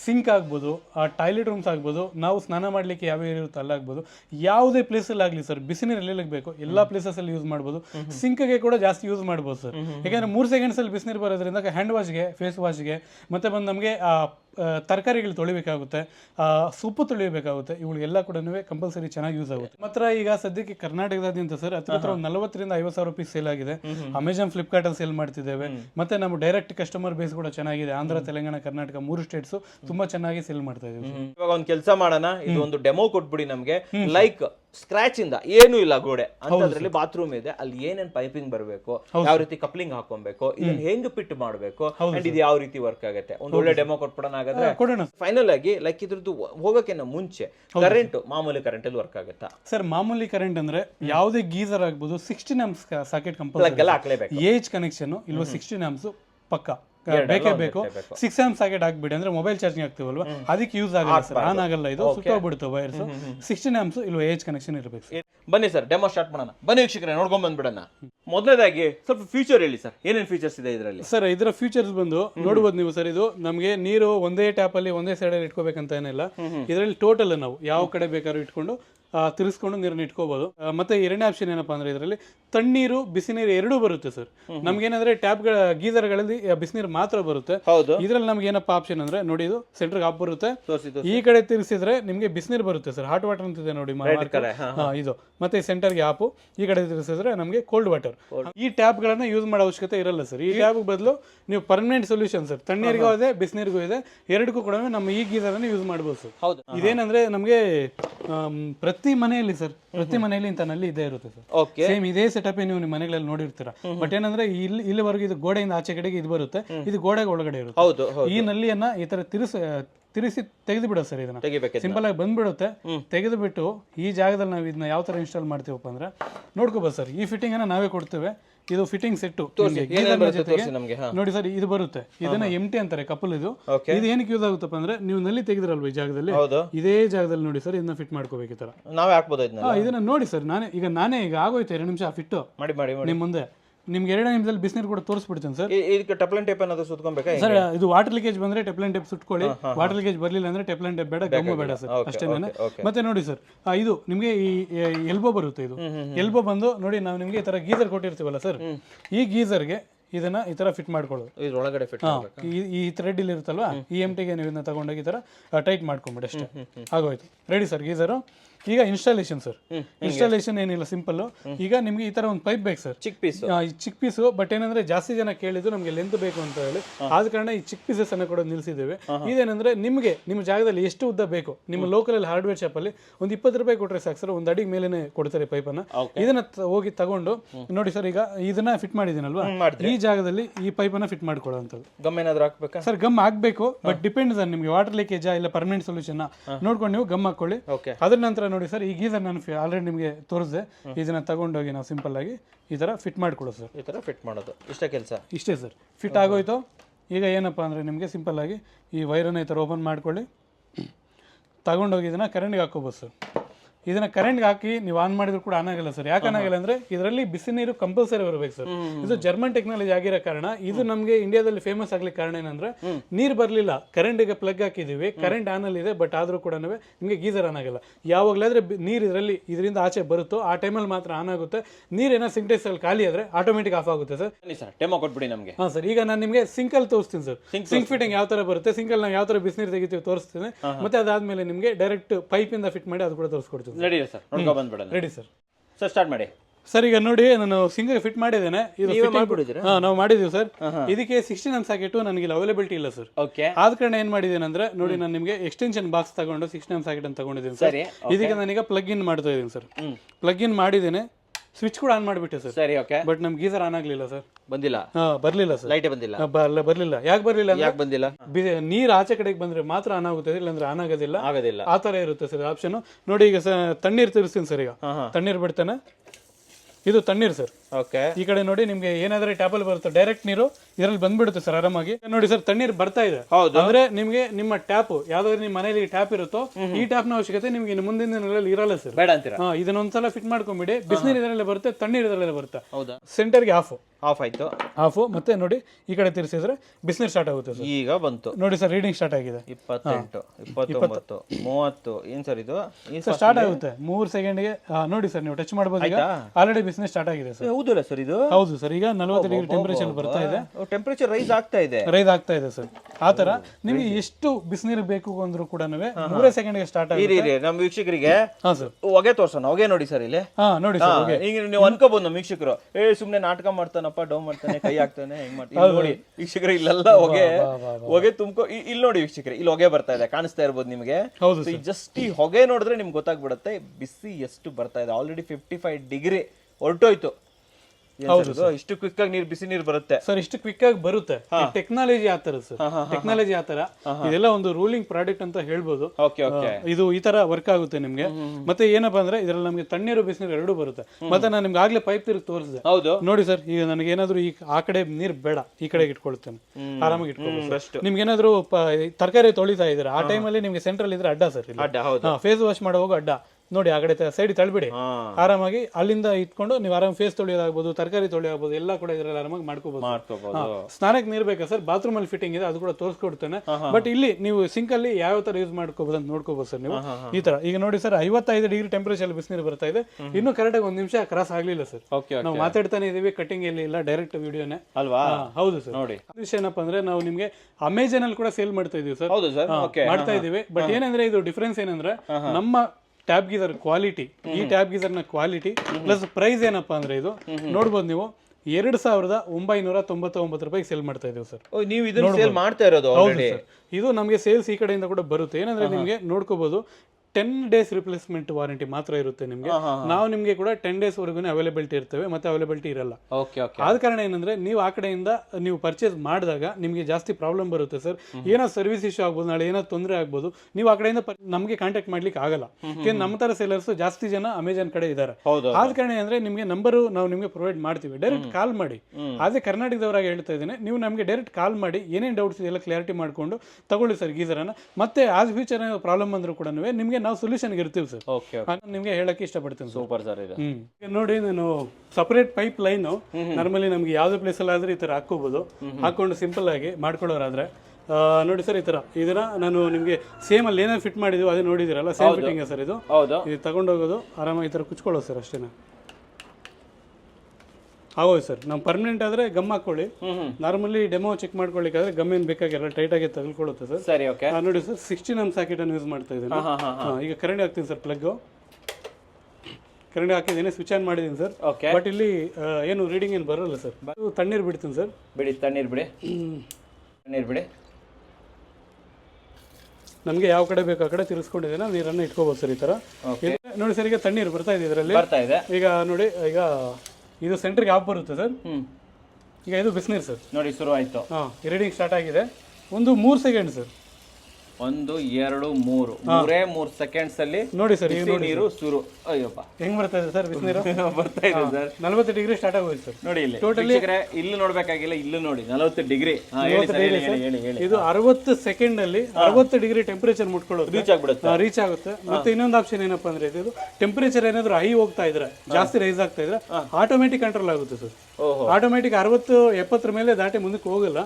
ಸಿಂಕ್ ಆಗ್ಬೋದು ಟಾಯ್ಲೆಟ್ ರೂಮ್ಸ್ ಆಗ್ಬೋದು ನಾವು ಸ್ನಾನ ಮಾಡ್ಲಿಕ್ಕೆ ಯಾವ ಇರುತ್ತೆ ಅಲ್ಲಾಗ್ಬೋದು ಯಾವುದೇ ಪ್ಲೇಸ್ ಅಲ್ಲಿ ಆಗ್ಲಿ ಸರ್ ಬಿಸಿ ನೀರು ಎಲ್ಲೆಲ್ಲಿಗೆ ಬೇಕು ಎಲ್ಲಾ ಪ್ಲೇಸಸ್ ಅಲ್ಲಿ ಯೂಸ್ ಮಾಡ್ಬೋದು. ಸಿಂಕ್ಗೆ ಕೂಡ ಜಾಸ್ತಿ ಯೂಸ್ ಮಾಡ್ಬೋದು ಸರ್. ಯಾಕಂದ್ರೆ ಮೂರು ಸೆಕೆಂಡ್ಸ್ ಅಲ್ಲಿ ಬಿಸಿನೀರು ಬರೋದ್ರಿಂದ ಹ್ಯಾಂಡ್ ವಾಶ್ಗೆ ಫೇಸ್ ವಾಶ್ಗೆ ಮತ್ತೆ ಬಂದು ನಮಗೆ ತರಕಾರಿಗಳು ತೊಳಿಬೇಕಾಗುತ್ತೆ ಆ, ಸೊಪ್ಪು ತೊಳಿಬೇಕಾಗುತ್ತೆ ಇವುಗಳಿಗೆಲ್ಲ ಕೂಡ ಕಂಪಲ್ಸರಿ ಚೆನ್ನಾಗಿ ಯೂಸ್ ಆಗುತ್ತೆ. ಮಾತ್ರ ಈಗ ಸದ್ಯಕ್ಕೆ ಕರ್ನಾಟಕದಾದ್ಯಂತ ಸರ್ ಹತ್ರ ಹತ್ರ ಒಂದು ನಲವತ್ತರಿಂದ ಐವತ್ತು ಸಾವಿರ ರೂಪಾಯಿ ಸೇಲ್ ಆಗಿದೆ. ಅಮೆಜಾನ್ ಫ್ಲಿಪ್ಕಾರ್ಟ್ ಅಲ್ಲಿ ಸೇಲ್ ಮಾಡ್ತಿದ್ದೇವೆ. ಮತ್ತೆ ನಮ್ಮ ಡೈರೆಕ್ಟ್ ಕಸ್ಟಮರ್ ಬೇಸ್ ಕೂಡ ಚೆನ್ನಾಗಿದೆ. ಆಂಧ್ರ ತೆಲಂಗಾಣ ಕರ್ನಾಟಕ ಮೂರು ಸ್ಟೇಟ್ಸ್ ತುಂಬಾ ಚೆನ್ನಾಗಿ ಸೇಲ್ ಮಾಡ್ತಾ ಇದ್ದೀವಿ ಇವಾಗ ಒಂದು ಕೆಲಸ ಮಾಡೋಣ. ಇದು ಒಂದು ಡೆಮೋ ಕೊಟ್ಬಿಡಿ ನಮಗೆ. ಲೈಕ್ ಸ್ಕ್ರಾಚ್ ಇಂದ ಏನು ಇಲ್ಲ ಗೋಡೆ. ಅಂತದ್ರಲ್ಲಿ ಬಾತ್ರೂಮ್ ಇದೆ ಅಲ್ಲಿ ಏನೇನ್ ಪೈಪಿಂಗ್ ಬರಬೇಕು ಯಾವ ರೀತಿ ಕಪ್ಲಿಂಗ್ ಹಾಕೊಬೇಕು ಇದನ್ನ ಹೆಂಗ್ ಪಿಟ್ ಮಾಡಬೇಕು ಅಂಡ್ ಇದು ಯಾವ ರೀತಿ ವರ್ಕ್ ಆಗುತ್ತೆ? ಒಂದ್ ಒಳ್ಳೆ ಡೆಮೋ ಕೊಟ್ಬಿಡೋಣ ಹಾಗಾದ್ರೆ ಕೊಡೋಣ. ಫೈನಲ್ ಆಗಿ ಲೈಕ್ ಇದ್ರದ್ದು ಹೋಗೋಕ್ಕಿಂತ ಮುಂಚೆ ಕರೆಂಟ್ ಮಾಮೂಲಿ ಕರೆಂಟ್ ಅಲ್ಲಿ ವರ್ಕ್ ಆಗುತ್ತಾ? ಸರ್ ಮಾಮೂಲಿ ಕರೆಂಟ್ ಅಂದ್ರೆ ಯಾವುದೇ ಗೀಸರ್ ಆಗ್ಬೋದು sixteen amps socket complete age connection ಇಲ್ವಾ ಸಿಕ್ಸ್ಟೀನ್ ಆಮ್ಸ್ ಪಕ್ಕ. ಬೇಕೇ ಬೇಕು. ಸಿಕ್ಸ್ ಆಮ್ ಸಾಕೆಟ್ ಹಾಕ್ಬಿಡಿ ಅಂದ್ರೆ ಮೊಬೈಲ್ ಚಾರ್ಜಿಂಗ್ ಆಗ್ತೀವಲ್ವಾ? ಅದಕ್ಕೆ ಯೂಸ್ ಆಗಲ್ಲ ಸರ್. ಆನ್ ಆಗಲ್ಲ ಇದು. ಸುಟ್ಟೋಗ್ಬಿಡುತ್ತೆ ವೈರ್ಸ್ ಸಿಕ್ಸ್ಟೀನ್ ಆಮ್ಸ್ ಇಲ್ವಾ ಏಜ್ ಕನೆಕ್ಷನ್ ಇರಬೇಕು ಬನ್ನಿ ಸರ್ ಡೆಮೋ ಸ್ಟಾರ್ಟ್ ಮಾಡೋಣ. ಬನ್ನಿ ವೀಕ್ಷಕರೇ ನೋಡ್ಕೊಂಡ್ ಬಂದ್ಬಿಡೋಣ. ಮೊದಲನೇದಾಗಿ ಸ್ವಲ್ಪ ಫ್ಯೂಚರ್ ಹೇಳಿ ಸರ್. ಏನೇನ್ ಫೀಚರ್ಸ್ ಇದೆ ಇದರಲ್ಲಿ? ಸರ್ ಇದರ ಫೀಚರ್ಸ್ ಬಂದು ನೋಡಬಹುದು ನೀವು ಸರ್ ಇದು ನಮಗೆ ನೀರು ಒಂದೇ ಟ್ಯಾಪ್ ಅಲ್ಲಿ ಒಂದೇ ಸೈಡ್ ಅಲ್ಲಿ ಇಟ್ಕೋಬೇಕಂತ ಏನಿಲ್ಲ. ಇದರಲ್ಲಿ ಟೋಟಲ್ ನಾವು ಯಾವ ಕಡೆ ಬೇಕಾದ್ರೂ ಇಟ್ಕೊಂಡು ತಿರ್ಸ್ಕೊಂಡು ನೀರನ್ನ ಇಟ್ಕೋಬಹುದು ಮತ್ತೆ ಎರಡನೇ ಆಪ್ಷನ್ ಏನಪ್ಪಾ ಅಂದ್ರೆ ಇದರಲ್ಲಿ ತಣ್ಣೀರು ಬಿಸಿನೀರು ಎರಡೂ ಬರುತ್ತೆ ಸರ್ ನಮ್ಗೇನಂದ್ರೆ ಟ್ಯಾಪ್ಗಳ ಗೀಜರ್ಗಳಲ್ಲಿ ಬಿಸಿನೀರು ಮಾತ್ರ ಬರುತ್ತೆ. ಇದ್ರಲ್ಲಿ ನಮ್ಗೆ ಏನಪ್ಪಾ ಆಪ್ಷನ್ ಅಂದ್ರೆ ನೋಡಿ ಇದು ಸೆಂಟ್ರಿಗೆ ಆಪ್ ಬರುತ್ತೆ. ಈ ಕಡೆ ತಿರ್ಸಿದ್ರೆ ನಿಮ್ಗೆ ಬಿಸಿನೀರು ಬರುತ್ತೆ ಸರ್ ಹಾಟ್ ವಾಟರ್ ಅಂತಿದೆ ನೋಡಿ ಕಡೆ, ಹಾ, ಹಾ, ಇದು. ಮತ್ತೆ ಸೆಂಟರ್ಗೆ ಆಪು ಈ ಕಡೆ ತಿರ್ಸಿದ್ರೆ ನಮಗೆ ಕೋಲ್ಡ್ ವಾಟರ್ ಈ ಟ್ಯಾಪ್ ಗಳನ್ನ ಯೂಸ್ ಮಾಡೋ ಅವಶ್ಯಕತೆ ಇರಲ್ಲ ಸರ್ ಈ ಟ್ಯಾಪ್ ಬದಲು ನೀವು ಪರ್ಮನೆಂಟ್ ಸೊಲ್ಯೂಷನ್ ಸರ್ ತಣ್ಣೀರಿಗೂ ಇದೆ ಬಿಸಿನೀರಿಗೂ ಇದೆ. ಎರಡಕ್ಕೂ ಕೂಡ ನಮ್ಮ ಈ ಗೀಸರ್ ಯೂಸ್ ಮಾಡಬಹುದು ಸರ್ ಇದೇನಂದ್ರೆ ನಮಗೆ ಪ್ರತಿ ಮನೆಯಲ್ಲಿ ಸರ್ ಪ್ರತಿ ಮನೆಯಲ್ಲಿ ಇಂಥ ನಲ್ಲಿ ಇದೇ ಇರುತ್ತೆ ಸರ್. ಓಕೆ ಸೇಮ್ ಇದೇ ಸೆಟಪ್ ನೀವು ನಿಮ್ಮ ಮನೆಗಳಲ್ಲಿ ನೋಡಿರ್ತೀರಾ. ಬಟ್ ಏನಂದ್ರೆ ಇಲ್ಲಿ ಇಲ್ಲಿವರೆಗೂ ಇದು ಗೋಡೆಯಿಂದ ಆಚೆ ಕಡೆಗೆ ಇದು ಬರುತ್ತೆ. ಇದು ಗೋಡೆಗೆ ಒಳಗಡೆ ಇರುತ್ತೆ. ಹೌದು ಹೌದು. ಈ ನಲ್ಲಿಯನ್ನ ಈ ತರ ತಿರುಸ ತಿರುಸಿ ತೆಗೆದು ಬಿಡೋದು ಸರ್ ಇದನ್ನ. ಸಿಂಪಲ್ ಆಗಿ ಬಂದ್ಬಿಡುತ್ತೆ. ತೆಗೆದು ಬಿಟ್ಟು ಈ ಜಾಗದಲ್ಲಿ ನಾವು ಇದನ್ನ ಯಾವ ತರ ಇನ್ಸ್ಟಾಲ್ ಮಾಡ್ತೀವಪ್ಪ ಅಂದ್ರೆ ನೋಡ್ಕೋಬೋದು ಸರ್. ಈ ಫಿಟ್ಟಿಂಗ್ ಅನ್ನ ನಾವೇ ಕೊಡ್ತೇವೆ. ಇದು ಫಿಟ್ಟಿಂಗ್ ಸೆಟ್ ನೋಡಿ ಸರ್ ಇದು ಬರುತ್ತೆ. ಇದನ್ನ ಎಂ ಟಿ ಅಂತಾರೆ ಕಪಲ್ ಇದು. ಇದು ಏನಕ್ಕೆ ಯೂಸ್ ಆಗುತ್ತಪ್ಪ ಅಂದ್ರೆ ನೀವು ನಲ್ಲಿ ತೆಗೆದ್ರಲ್ವ ಈ ಜಾಗದಲ್ಲಿ? ಇದೇ ಜಾಗದಲ್ಲಿ ನೋಡಿ ಸರ್ ಇದನ್ನ ಫಿಟ್ ಮಾಡ್ಕೋಬೇಕು ಈ ತರ. ನಾವೇ ಹಾಕ್ಬೋದು ಇದನ್ನ ಹಾ, ಇದನ್ನ ನೋಡಿ ಸರ್ ನಾನೇ ಈಗ ನಾನೇ ಈಗ ಆಗೋಯ್ತು ಎರಡು ನಿಮಿಷ ಫಿಟ್ ಮಾಡಿ ಮಾಡಿ ಮಾಡಿ. ನಿಮ್ ಮುಂದೆ. ನಿಮ್ಗೆ ಎರಡು ನಿಮಿಷದಲ್ಲಿ ಬಿಸಿನೀರು ಕೂಡ ತೋರಿಸ್ಬಿಡ್ತೀನಿ ಸರ್. ಇದಕ್ಕೆ ಟೆಪ್ಲನ್ ಟೇಪ್ ಏನಾದ್ರು ಸುತ್ಕೊಬೇಕಾ ಸರ್ ಇದು ವಾಟರ್ ಲೀಕೇಜ್ ಬಂದ್ರೆ ಟೆಪ್ಲನ್ ಟೇಪ್ ಸುಟ್ಕೊಳ್ಳಿ. ವಾಟರ್ ಲೀಕೇಜ್ ಬರಲಿಲ್ಲ ಅಂದ್ರೆ ಟೆಪ್ಲನ್ ಟೇಪ್ ಬೇಡ ಗಮ್ಮು ಬೇಡ. ಸರ್. ಅಷ್ಟೇ ಅಷ್ಟೇನೆ. ಮತ್ತೆ ನೋಡಿ ಸರ್ ಇದು ನಿಮಗೆ ಈ ಎಲ್ಬೋ ಬರುತ್ತೆ ಇದು. ಎಲ್ಬೋ ಬಂದು ನೋಡಿ ನಾವು ನಿಮಗೆ ಈ ತರ ಗೀಸರ್ ಕೊಟ್ಟಿರ್ತೀವಲ್ಲ ಸರ್ ಈ ಗೀಸರ್ಗೆ ಇದನ್ನ ಈ ತರ ಫಿಟ್ ಮಾಡ್ಕೊಳ್ಳೋದು. ಇದ್ರೊಳಗಡೆ ಫಿಟ್ ಹಾ, ಈ- ಈ ಥ್ರೆಡ್ ಇಲ್ಲಿ ಇರುತ್ತಲ್ವಾ? ಈ ಎಂ ಟಿಗೆ ನೀವು ಇದನ್ನ ತಗೊಂಡೋಗಿ ಈ ತರ ಟೈಟ್ ಮಾಡ್ಕೊಂಬಿಡಿ ಅಷ್ಟೇ. ಆಗೋಯ್ತು. ರೆಡಿ ಸರ್ ಗೀಸರು ಈಗ ಇನ್ಸ್ಟಾಲೇಷನ್ ಸರ್ ಇನ್ಸ್ಟಾಲೇಷನ್ ಏನಿಲ್ಲ ಸಿಂಪಲ್ ಈಗ ನಿಮ್ಗೆ ಈ ತರ ಒಂದು ಪೈಪ್ ಬೇಕು ಸರ್ ಚಿಕ್ ಪೀಸ್ ಆ, ಈ ಚಿಕ್ ಪೀಸು ಬಟ್ ಏನಂದ್ರೆ ಜಾಸ್ತಿ ಜನ ಕೇಳಿದ್ರು ನಮ್ಗೆ ಲೆಂತ್ ಬೇಕು ಅಂತ ಹೇಳಿ. ಆದ ಕಾರಣ ಈ ಚಿಕ್ ಪೀಸಸ್ ಅನ್ನ ಕೂಡ ನಿಲ್ಸಿದ್ದೇವೆ. ಇದೇನಂದ್ರೆ ನಿಮಗೆ ನಿಮ್ಮ ಜಾಗದಲ್ಲಿ ಎಷ್ಟು ಉದ್ದ ಬೇಕು? ನಿಮ್ಮ ಲೋಕಲ್ ಅಲ್ಲಿ ಹಾರ್ಡ್ವೇರ್ ಶಾಪ್ ಅಲ್ಲಿ ಒಂದು ಇಪ್ಪತ್ತು ರೂಪಾಯಿ ಕೊಟ್ರೆ ಸಾಕು ಸರ್ ಒಂದು ಅಡಿಗೆ ಮೇಲೆನೆ ಕೊಡ್ತಾರೆ ಪೈಪ್ ಅನ್ನ. ಇದನ್ನ ತ- ಹೋಗಿ ತಗೊಂಡು ನೋಡಿ ಸರ್ ಈಗ ಇದನ್ನ ಫಿಟ್ ಮಾಡಿದೀನಲ್ವಾ. ಈ ಜಾಗದಲ್ಲಿ ಈ ಪೈಪ್ ಅನ್ನ ಫಿಟ್ ಮಾಡ್ಕೊಳ್ಳೋಂಥದ್ದು ಗಮ್ ಏನಾದ್ರು ಹಾಕ್ಬೇಕಾ? ಸರ್ ಗಮ್ ಹಾಕ್ಬೇಕು ಬಟ್ ಡಿಪೆಂಡ್ಸ್ ಸರ್ ನಿಮಗೆ ವಾಟರ್ ಲೀಕೇಜಾ ಇಲ್ಲ ಪರ್ಮನೆಂಟ್ ಸೊಲ್ಯೂಷನ್ ನೋಡ್ಕೊಂಡು ನೀವು ಗಮ್ ಹಾಕೊಳ್ಳಿ ಓಕೆ ಅದ್ರ ನಂತರ ನೋಡಿ ಸರ್ ಈ ಗೀಸರ್ ನಾನು ಆಲ್ರೆಡಿ ನಿಮಗೆ ತೋರಿಸಿದೆ. ಇದನ್ನ ತಗೊಂಡೋಗಿ ನಾವು ಸಿಂಪಲ್ ಆಗಿ ಈ ತರ ಫಿಟ್ ಮಾಡ್ಕೊಡೋದು ಸರ್. ಈ ತರ ಫಿಟ್ ಮಾಡೋದು. ಇಷ್ಟೇ ಕೆಲಸ? ಇಷ್ಟೇ ಸರ್. ಫಿಟ್ ಆಗೋಯ್ತು. ಈಗ ಏನಪ್ಪಾ ಅಂದ್ರೆ ನಿಮಗೆ ಸಿಂಪಲ್ ಆಗಿ ಈ ವೈರನ್ನ ಈ ಥರ ಓಪನ್ ಮಾಡ್ಕೊಳ್ಳಿ. ತಗೊಂಡೋಗಿ ಇದನ್ನ ಕರೆಂಟ್ಗೆ ಹಾಕೋಬೋದು ಸರ್. ಇದನ್ನ ಕರೆಂಟ್ ಹಾಕಿ ನೀವು ಆನ್ ಮಾಡಿದ್ರು ಕೂಡ ಆನ್ ಆಗಲ್ಲ ಸರ್ ಯಾಕೆ ಆಗಲ್ಲ ಅಂದ್ರೆ ಇದರಲ್ಲಿ ಬಿಸಿ ನೀರು ಕಂಪಲ್ಸರಿ ಬರಬೇಕು ಸರ್ ಇದು ಜರ್ಮನ್ ಟೆಕ್ನಾಲಜಿ ಆಗಿರೋ ಕಾರಣ ಇದು ನಮಗೆ ಇಂಡಿಯಾದಲ್ಲಿ ಫೇಮಸ್ ಆಗಲಿ ಕಾರಣ ಏನಂದ್ರೆ ನೀರು ಬರಲಿಲ್ಲ ಕರೆಂಟಿಗೆ ಪ್ಲಗ್ ಹಾಕಿದೀವಿ ಕರೆಂಟ್ ಆನ್ ಅಲ್ಲಿ ಇದೆ ಬಟ್ ಆದ್ರೂ ಕೂಡ ನಿಮಗೆ ಗೀಸರ್ ಆನ್ ಆಗಲ್ಲ. ಯಾವಾಗಲಾದ್ರೆ ನೀರು ಇದರಲ್ಲಿ ಇದರಿಂದ ಆಚೆ ಬರುತ್ತೋ ಆ ಟೈಮಲ್ಲಿ ಮಾತ್ರ ಆನ್ ಆಗುತ್ತೆ. ನೀರೇನ ಸಿಂಟೆಕ್ಸ್ ಅಲ್ಲಿ ಖಾಲಿ ಆದ್ರೆ ಆಟೋಮೆಟಿಕ್ ಆಫ್ ಆಗುತ್ತೆ ಸರ್ ಸರ್ ಡೆಮೋ ಕೊಟ್ಬಿಡಿ ನಮಗೆ. ಹಾಂ ಸರ್ ಈಗ ನಾನು ನಿಮಗೆ ಸಿಂಕಲ್ ತೋರಿಸ್ತೀನಿ ಸರ್ ಸಿಂಕ್ ಫಿಟ್ಟಿಂಗ್ ಯಾವ ತರ ಬರುತ್ತೆ ಸಿಂಕಲ್ ನಾವು ಯಾವ ತರ ಬಿಸಿನೀರು ತೆಗಿತೀವಿ ತೋರಿಸ್ತೀನಿ. ಮತ್ತೆ ಅದಾದ್ಮೇಲೆ ನಿಮಗೆ ಡೈರೆಕ್ಟ್ ಪೈಪ್ ಇಂದ ಫಿಟ್ ಮಾಡಿ ಅದು ಕೂಡ ತೋರಿಸ್ಕೊಡ್ತೀನಿ ನಡೀರಿ ಸರ್ ನೋಡ್ಕೊ ಬಂದ್ಬಿಡೋಣ. Ready sir. ಸರ್ ಸ್ಟಾರ್ಟ್ ಮಾಡಿ. ಸರ್ ಈಗ ನೋಡಿ ನಾನು ಸಿಂಗರ್ ಫಿಟ್ ಮಾಡಿದ್ದೇನೆ. ಇದು ನೀವೇ fitting- ಮಾಡ್ಬಿಟ್ಟಿದ್ದೀರಾ? ಹಾ ನಾವು ಮಾಡಿದೀವಿ ಸರ್. ಇದಕ್ಕೆ ಸಿಕ್ಸ್ಟೀನ್ ನಮ್ ಸಾಕೆಟು ನನಗೆ ಇಲ್ಲಿ ಅವೈಲೇಬಿಲಿಟಿ ಇಲ್ಲ ಸರ್. ಓಕೆ. ಆದ ಕಾರಣ ಏನ್ ಮಾಡಿದ್ದೇನೆ ಅಂದ್ರೆ ನೋಡಿ ನಾನು ನಿಮಗೆ ಎಕ್ಸ್ಟೆನ್ಷನ್ ಬಾಕ್ಸ್ ತಗೊಂಡು ಸಿಕ್ಸ್ಟಿ ನಮ್ ಸಾಕೆಟ್ ಅಂತ ತಗೊಂಡಿದ್ದೀನಿ ಸರ್. ಸರಿ ಇದಕ್ಕೆ ನಾನೀಗ ಪ್ಲಗ್ ಇನ್ ಮಾಡ್ತಾ ಇದ್ದೀನಿ ಸರ್. ಪ್ಲಗ್ ಇನ್ ಮಾಡಿದ್ದೇನೆ. ಸ್ವಿಚ್ ಕೂಡ ಆನ್ ಮಾಡಿಬಿಟ್ಟೆ ಸರ್ ಸರಿ ಓಕೆ ಬಟ್ ನಮ್ ಗೀಸರ್ ಆನ್ ಆಗ್ಲಿಲ್ಲ ಸರ್ ಬಂದಿಲ್ಲ? ಹಾ ಬರ್ಲಿಲ್ಲ ಸರ್ ಲೈಟೇ ಬಂದಿಲ್ಲ? ಬರ್ಲಿಲ್ಲ. ಯಾಕೆ ಬರ್ಲಿಲ್ಲ ಅಂದ್ರೆ ಯಾಕೆ ಬಂದಿಲ್ಲ? ನೀರು ನೀರ್ ಆಚೆ ಕಡೆಗೆ ಬಂದ್ರೆ ಮಾತ್ರ ಆನ್ ಆಗುತ್ತದೆ ಇಲ್ಲಾಂದ್ರೆ ಆನ್ ಆಗೋದಿಲ್ಲ. ಆಗೋದಿಲ್ಲ. ಆ ತರ ಇರುತ್ತೆ ಸರ್ ಆಪ್ಷನ್ ನೋಡಿ ಈಗ ಸರ್ ತಣ್ಣೀರ್ ತಿರ್ಸ್ತೀನಿ ಸರ್ ಈಗ. ತಣ್ಣೀರ್ ಬಿಡ್ತಾನೆ. ಇದು ತಣ್ಣೀರ್ ಸರ್ ಓಕೆ ಈ ಕಡೆ ನೋಡಿ ನಿಮ್ಗೆ ಏನಾದ್ರೆ ಟ್ಯಾಪಲ್ಲಿ ಬರುತ್ತೆ. ಡೈರೆಕ್ಟ್ ನೀರು ಇದರಲ್ಲಿ ಬಂದ್ಬಿಡುತ್ತೆ ಸರ್ ಆರಾಮಾಗಿ. ನೋಡಿ ಸರ್ ತಣ್ಣೀರ್ ಬರ್ತಾ ಇದೆ. ಅಂದ್ರೆ ನಿಮ್ಗೆ ನಿಮ್ಮ ಟ್ಯಾಪ್ ಯಾವ್ದಾದ್ರು ನಿಮ್ಮ ಮನೇಲಿ ಟ್ಯಾಪ್ ಇರುತ್ತೋ ಈ ಟ್ಯಾಪ್ನ ಅವಶ್ಯಕತೆ ನಿಮ್ಗೆ ಇನ್ನು ಮುಂದಿನ ದಿನಗಳಲ್ಲಿ ಇರಲ್ಲ ಸರ್. ಬೇಡ ಅಂತೀರಾ? ಹಾ ಇದನ್ನೊಂದ್ಸಲ ಫಿಟ್ ಮಾಡ್ಕೊಂಬಿಡಿ. ಬಿಸಿನೀರ್ ಇದರಲ್ಲೇ ಬರುತ್ತೆ ತಣ್ಣೀರ್ ಇದರಲ್ಲೇ ಬರುತ್ತೆ. ಹೌದಾ? ಸೆಂಟರ್ಗೆ ಆಫ್ ಆಫ್ ಆಯ್ತು. ಆಫ್ ಮತ್ತೆ ನೋಡಿ ಈ ಕಡೆ ತಿರ್ಸಿದ್ರೆ ಬಿಸಿನೀರು ಸ್ಟಾರ್ಟ್ ಆಗುತ್ತೆ ಸರ್. ಈಗ ಬಂತು. ನೋಡಿ ಸರ್ ರೀಡಿಂಗ್ ಸ್ಟಾರ್ಟ್ ಆಗಿದೆ. ಇಪ್ಪತ್ತೆಂಟು ಇಪ್ಪತ್ತೊಂಬತ್ತು ಮೂವತ್ತು ಏನ್ ಸರ್ ಇದು? ಈ ಸರ್ ಸ್ಟಾರ್ಟ್ ಆಗುತ್ತೆ. ಮೂರು ಸೆಕೆಂಡ್ಗೆ ನೋಡಿ ಸರ್ ನೀವು ಟಚ್ ಮಾಡಬಹುದು ಈಗ. ಆಲ್ರೆಡಿ ಬಿಸಿನೆಸ್ ಸ್ಟಾರ್ಟ್ ಆಗಿದೆ ಸರ್. ಹೌದಲ್ಲ ಸರ್ ಇದು? ಹೌದು ಸರ್ ಈಗ ನಲವತ್ತು ಡಿಗ್ರಿ ಟೆಂಪರೇಚರ್ ಬರ್ತಾ ಇದೆ. ಟೆಂಪರೇಚರ್ ರೈಸ್ ಆಗ್ತಾ ಇದೆ. ರೈಸ್ ಆಗ್ತಾ ಇದೆ ಸರ್. ಆ ತರ ನಿಮಗೆ ಎಷ್ಟು ಬಿಸಿನೀರು ಬೇಕು ಅಂದ್ರು ಕೂಡ ಮೂರೇ ಸೆಕೆಂಡ್ ಸ್ಟಾರ್ಟ್ ಆಗಿ ಇರಿ ಇರಿ ನಮ್ಮ ವೀಕ್ಷಕರಿಗೆ ಹಾ ಸರ್. ಹೊಗೆ ತೋರ್ಸೋಣ ಹೊಗೆ ನೋಡಿ ಸರ್ ಇಲ್ಲಿ. ಹಾ ನೋಡಿ ಸರ್ ಈಗ ನೀವು ಅನ್ಕೋಬಹುದು ನಮ್ಮ ವೀಕ್ಷಕರು. ಏ ಸುಮ್ನೆ ನಾಟಕ ಮಾಡ್ತಾನಪ್ಪ ಡೌ ಮಾಡ್ತಾನೆ ಕೈ ಹಾಕ್ತಾನೆ ಹೆಂಗ್ ಮಾಡ್ತಾನೆ. ಇಲ್ಲಿ ನೋಡಿ ವೀಕ್ಷಕರು ಇಲ್ಲೆಲ್ಲ ಹೊಗೆ ಹೊಗೆ ತುಂಬ್ಕೊ ಇಲ್ಲಿ ನೋಡಿ ವೀಕ್ಷಕರು ಇಲ್ಲಿ ಹೊಗೆ ಬರ್ತಾ ಇದೆ ಕಾಣಿಸ್ತಾ ಇರ್ಬೋದು ನಿಮಗೆ. ಹೌದು ಜಸ್ಟ್ ಈ ಹೊಗೆ ನೋಡಿದ್ರೆ ನಿಮ್ಗೆ ಗೊತ್ತಾಗ್ಬಿಡುತ್ತೆ ಬಿಸಿ ಎಷ್ಟು ಬರ್ತಾ ಇದೆ. ಆಲ್ರೆಡಿ ಫಿಫ್ಟಿ ಫೈವ್ ಡಿಗ್ರಿ ಹೊರಟೋಯ್ತು? ಇಷ್ಟು ಕ್ವಿಕ್ ಆಗಿ ನೀರು ಬಿಸಿ ನೀರು ಬರುತ್ತೆ. ಸರ್ ಇಷ್ಟು ಕ್ವಿಕ್ ಆಗಿ ಬರುತ್ತೆ. ಟೆಕ್ನಾಲಜಿ ಆತರ ತರ ಸರ್. ಟೆಕ್ನಾಲಜಿ ಆತರ ತರ ಇದೆಲ್ಲ ಒಂದು ರೂಲಿಂಗ್ ಪ್ರಾಡಕ್ಟ್ ಅಂತ ಹೇಳ್ಬೋದು. ಇದು ಈ ತರ ವರ್ಕ್ ಆಗುತ್ತೆ ನಿಮ್ಗೆ. ಮತ್ತೆ ಏನಪ್ಪಾ ಅಂದ್ರೆ ಇದ್ರಲ್ಲಿ ನಮಗೆ ತಣ್ಣೀರು ಬಿಸಿನೀರು ಎರಡೂ ಬರುತ್ತೆ. ಮತ್ತೆ ನಾನು ನಿಮ್ಗೆ ಆಗ್ಲೇ ಪೈಪ್ ತಿರುಗಿ ತೋರಿಸಿದೆ. ಹೌದು. ನೋಡಿ ಸರ್ ಈಗ ನನಗೆ ಏನಾದ್ರು ಈ ಆ ಕಡೆ ನೀರ್ ಬೇಡ ಈ ಕಡೆಗೆ ಇಟ್ಕೊಳ್ತೇನೆ. ಆರಾಮಾಗಿ ಇಟ್ಕೊಳ್ಬೋದು ನಿಮ್ಗೆ ಏನಾದ್ರು ತರಕಾರಿ ತೊಳಿತಾ ಇದ್ರೆ ಆ ಟೈಮಲ್ಲಿ ನಿಮ್ಗೆ ಸೆಂಟ್ರಲ್ ಇದ್ರೆ ಅಡ್ಡ ಸರ್ ಫೇಸ್ ವಾಶ್ ಮಾಡುವಾಗ ಅಡ್ಡ. ನೋಡಿ ಆ ಕಡೆ ಸೈಡ್ ತಳ್ಬಿಡಿ. ಆರಾಮಾಗಿ ಅಲ್ಲಿಂದ ಇಟ್ಕೊಂಡು ನೀವು ಆರಾಮ್ ಫೇಸ್ ತೊಳೆಯೋದಾಗ್ಬೋದು ತರಕಾರಿ ತೊಳಿಯಾಗ್ಬೋದು ಎಲ್ಲ ಕೂಡ ಇದ್ರಲ್ಲಿ ಆರಾಮಾಗಿ ಮಾಡ್ಕೋಬಹುದು ಸ್ನಾನಕ್ಕೆ ನೀರ್ ಬೇಕಾ ಸರ್? ಬಾತ್ರೂಮ್ ಅಲ್ಲಿ ಫಿಟ್ಟಿಂಗ್ ಇದೆ ಅದು ಕೂಡ ತೋರಿಸ್ಕೊಡ್ತೇನೆ. ಬಟ್ ಇಲ್ಲಿ ನೀವು ಸಿಂಕ್ ಅಲ್ಲಿ ಯಾವ ತರ ಯೂಸ್ ಮಾಡ್ಕೋಬಹುದು ಅಂತ ನೋಡ್ಕೋಬಹುದು ಸರ್ ನೀವು. ಈ ತರ. ಈಗ ನೋಡಿ ಸರ್ ಐವತ್ತೈದು ಡಿಗ್ರಿ ಟೆಂಪರೇಚರ್ ಬಿಸಿನೀರು ಬರ್ತಾ ಇದೆ. ಇನ್ನೂ ಕರೆಕ್ಟಾಗಿ ಒಂದ್ ನಿಮಿಷ ಕ್ರಾಸ್ ಆಗ್ಲಿಲ್ಲ ಸರ್. ನಾವು ಮಾತಾಡ್ತಾನೆ ಇದೀವಿ ಕಟಿಂಗ್ ಎಲ್ಲಿ ಇಲ್ಲ ಡೈರೆಕ್ಟ್ ವಿಡಿಯೋನೇ ಅಲ್ವಾ? ಹೌದು ಸರ್. ನೋಡಿ. ವಿಷಯ ಏನಪ್ಪಾ ಅಂದ್ರೆ ನಾವು ನಿಮ್ಗೆ ಅಮೆಜಾನ್ ಅಲ್ಲಿ ಕೂಡ ಸೇಲ್ ಮಾಡ್ತಾ ಇದೀವಿ ಸರ್. ಹೌದು ಸರ್ ಓಕೆ ಮಾಡ್ತಾ ಇದೀವಿ. ಬಟ್ ಏನಂದ್ರೆ ಇದು ಡಿಫ್ರೆನ್ಸ್ ಏನಂದ್ರೆ ನಮ್ಮ ಟ್ಯಾಬ್ ಗೀಸರ್ ಕ್ವಾಲಿಟಿ ಈ ಟ್ಯಾಬ್ ಗೀಸರ್ನ ಕ್ವಾಲಿಟಿ ಪ್ಲಸ್ ಪ್ರೈಸ್ ಏನಪ್ಪಾ ಅಂದ್ರೆ ಇದು? ನೋಡ್ಬೋದು ನೀವು ಎರಡು ಸಾವಿರದ ಒಂಬೈನೂರ ತೊಂಬತ್ತೊಂಬತ್ತು ರೂಪಾಯಿಗೆ ಸೇಲ್ ಮಾಡ್ತಾ ಇದ್ದೀವಿ ಸರ್. ಓ ನೀವು ಇದನ್ನ ಸೇಲ್ ಮಾಡ್ತಾ ಇರೋದು ಇದು ನಮಗೆ ಸೇಲ್ಸ್ ಈ ಕಡೆಯಿಂದ ಕೂಡ ಬರುತ್ತೆ. ಏನಂದ್ರೆ ನಿಮಗೆ ನೋಡ್ಕೋಬಹುದು ಟೆನ್ ಡೇಸ್ ರಿಪ್ಲೇಸ್ಮೆಂಟ್ ವಾರಂಟಿ ಮಾತ್ರ ಇರುತ್ತೆ ನಿಮಗೆ. ನಾವು ನಿಮಗೆ ಕೂಡ ಟೆನ್ ಡೇಸ್ ವರೆಗೂ ಅವೈಲೇಬಿಲಿಟಿ ಇರ್ತೇವೆ ಮತ್ತೆ ಅವೈಲೇಬಿಲಿಟಿ ಇರಲ್ಲ. ಓಕೆ ಓಕೆ ಆದ ಕಾರಣ ಏನಂದ್ರೆ ನೀವು ಆ ಕಡೆಯಿಂದ ನೀವು ಪರ್ಚೇಸ್ ಮಾಡಿದಾಗ ನಿಮಗೆ ಜಾಸ್ತಿ ಪ್ರಾಬ್ಲಮ್ ಬರುತ್ತೆ ಸರ್. ಏನೋ ಸರ್ವಿಸ್ ಇಶ್ಯೂ ಆಗ್ಬೋದು ನಾಳೆ ಏನೋ ತೊಂದರೆ ಆಗ್ಬೋದು ನೀವು ಆ ಕಡೆಯಿಂದ ನಮಗೆ ಕಾಂಟ್ಯಾಕ್ಟ್ ಮಾಡ್ಲಿಕ್ಕೆ ಆಗಲ್ಲ. ಯಾಕೆ ನಮ್ಮ ತರ ಸೇಲರ್ಸ್ ಜಾಸ್ತಿ ಜನ ಅಮೆಜಾನ್ ಕಡೆ ಇದ್ದಾರೆ ಆದ ಕಾರಣ ಅಂದ್ರೆ ನಿಮಗೆ ನಂಬರ್ ನಾವು ನಿಮಗೆ ಪ್ರೊವೈಡ್ ಮಾಡ್ತೀವಿ. ಡೈರೆಕ್ಟ್ ಕಾಲ್ ಮಾಡಿ. ಅದೇ ಕರ್ನಾಟಕದವರಾಗಿ ಹೇಳ್ತಾ ಇದ್ದೇನೆ ನೀವು ನಮಗೆ ಡೈರೆಕ್ಟ್ ಕಾಲ್ ಮಾಡಿ ಏನೇನು ಡೌಟ್ಸ್ ಇದೆಲ್ಲ ಕ್ಲಾರಿಟಿ ಮಾಡ್ಕೊಂಡು ತಗೊಳ್ಳಿ ಸರ್ ಗೀಸರನ್ನ. ಮತ್ತೆ ಆಸ್ ಫ್ಯೂಚರ್ ಪ್ರಾಬ್ಲಮ್ ಅಂದ್ರೂ ಕೂಡ ನಿಮಗೆ ನಾವು ಸೊಲ್ಯೂಷನ್ ಇರ್ತೀವಿ ಸರ್ ಓಕೆ ನಾನು ನಿಮಗೆ ಹೇಳಕ್ಕೆ ಇಷ್ಟಪಡ್ತೀನಿ ಸರ್ ಸೂಪರ್ ಸರ್ ಇದು. ಹ್ಮ್. ಈಗ ನೋಡಿ ನಾನು ಸಪರೇಟ್ ಪೈಪ್ ಲೈನ್ ನಾರ್ಮಲಿ ನಮ್ಗೆ ಯಾವ್ದೇ ಪ್ಲೇಸ್ ಅಲ್ಲಿ ಆದ್ರೆ ಈ ತರ ಹಾಕೋಬಹುದು ಹಾಕೊಂಡು ಸಿಂಪಲ್ ಆಗಿ ಮಾಡ್ಕೊಳ್ಳೋರಾದ್ರೆ. ಆ, ನೋಡಿ ಸರ್ ಈ ತರ. ಇದನ್ನ ನಾನು ನಿಮ್ಗೆ ಸೇಮ್ ಅಲ್ಲಿ ಏನೇ ಫಿಟ್ ಮಾಡಿದ್ವಿ ಅದೇ ನೋಡಿದಿರಲ್ಲ ಸೇಮ್ ಫಿಟ್ಟಿಂಗ್ ಸರ್ ಇದು. ಹೌದು. ಇದು ತಗೊಂಡೋಗೋದು ಆರಾಮಾಗಿ ಈ ತರ ಕುಚ್ಕೊಳ್ಳೋದು ಸರ್ ಅಷ್ಟೇನೆ? ಆಗೋದು ಸರ್. ನಾವು ಪರ್ಮನೆಂಟ್ ಆದ್ರೆ ಗಮ್ ಹಾಕೊಳ್ಳಿ. ನಾರ್ಮಲಿ ಡೆಮೋ ಚೆಕ್ ಮಾಡ್ಕೊಳ್ಳಿಕ್ಕಾದ್ರೆ ಗಮ್ ಏನು ಬೇಕಾಗಿಲ್ಲ ಟೈಟ್ ಆಗಿ ತಗೊಳ್ಕೊಳ್ಳುತ್ತೆ ಸರ್. ಸರಿ ಓಕೆ ನಾನು ನೋಡಿ ಸರ್ ಸಿಕ್ಸ್ಟೀನ್ ಎಂ ಸಾಕೆಟ್ ಅನ್ನು ಯೂಸ್ ಮಾಡ್ತಾ ಇದ್ದೀನಿ. ಈಗ ಕರೆಂಟ್ ಹಾಕ್ತೀನಿ ಸರ್ ಪ್ಲಗ್ ಕರೆಂಟ್ ಹಾಕಿದ್ದೀನಿ ಸ್ವಿಚ್ ಆನ್ ಮಾಡಿದ್ದೀನಿ ಸರ್. ಓಕೆ ಬಟ್ ಇಲ್ಲಿ ಏನು ರೀಡಿಂಗ್ ಏನು ಬರಲ್ಲ ಸರ್. ತಣ್ಣೀರ್ ಬಿಡ್ತೀನಿ ಸರ್. ಬಿಡಿ ತಣ್ಣೀರ್ ಬಿಡಿ. ತಣ್ಣೀರ್ ಬಿಡಿ. ನಮಗೆ ಯಾವ ಕಡೆ ಬೇಕು ಆ ಕಡೆ ತಿರ್ಸ್ಕೊಂಡಿದ್ದೇನೆ. ನೀರನ್ನು ಇಟ್ಕೋಬೋದು ಸರ್ ಈ ಥರ Okay. ನೋಡಿ ಸರ್ ಈಗ ತಣ್ಣೀರು ಬರ್ತಾ ಇದೆ ಇದರಲ್ಲಿ. ಬರ್ತಾ ಇದೆ. ಈಗ ನೋಡಿ ಈಗ ಇದು ಸೆಂಟ್ರಿಗೆ ಆಫ್ ಬರುತ್ತೆ ಸರ್. ಈಗ ಇದು ಬಿಸಿನೀರು ಸರ್. ನೋಡಿ ಶುರು ಆಯಿತು ಹಾಂ ರೀಡಿಂಗ್ ಸ್ಟಾರ್ಟ್ ಆಗಿದೆ. ಒಂದು ಮೂರು ಸೆಕೆಂಡ್ ಸರ್. ಒಂದು ಎರಡು ಮೂರು. ಮೂರೇ ಮೂರು ಸೆಕೆಂಡ್ಸ್ ಅಲ್ಲಿ ನೋಡಿ ಸರ್ ಬಿಸಿ ನೀರು ಶುರು. ಅಯ್ಯಪ್ಪ ಹೆಂಗ್ ಬರ್ತಾ ಇದೆ ಸರ್ ಬಿಸಿನೀರು ಬರ್ತಾ ಇದೆ ಸರ್. ನಲವತ್ತು ಡಿಗ್ರಿ ಸ್ಟಾರ್ಟ್ ಆಗೋಯ್ತು ಸರ್. ನೋಡಿ ಇಲ್ಲಿ. ಟೋಟಲಿ ಇಲ್ಲಿ ನೋಡ್ಬೇಕಾಗಿಲ್ಲ ಇಲ್ಲಿ ನೋಡಿ. ನಲವತ್ತು ಡಿಗ್ರಿ. ಇದು ಅರವತ್ತು ಸೆಕೆಂಡ್ ಅಲ್ಲಿ ಅರವತ್ತು ಡಿಗ್ರಿ ಟೆಂಪರೇಚರ್ ಮುಟ್ಕೊಳ್ಳೋದು ರೀಚ್ ಆಗ್ಬಿಡುತ್ತೆ. ರೀಚ್ ಆಗುತ್ತೆ. ಮತ್ತೆ ಇನ್ನೊಂದು ಆಪ್ಷನ್ ಏನಪ್ಪಾ ಅಂದ್ರೆ ಇದು ಟೆಂಪರೇಚರ್ ಏನಾದ್ರು ಹೈ ಹೋಗ್ತಾ ಇದ್ರೆ ಜಾಸ್ತಿ ರೈಸ್ ಆಗ್ತಾ ಇದ್ರೆ ಆಟೋಮೆಟಿಕ್ ಕಂಟ್ರೋಲ್ ಆಗುತ್ತೆ ಸರ್. ಆಟೋಮೆಟಿಕ್ ಅರವತ್ತು ಎಪ್ಪತ್ತರ ಮೇಲೆ ದಾಟಿ ಮುಂದಕ್ಕೆ ಹೋಗಲ್ಲ.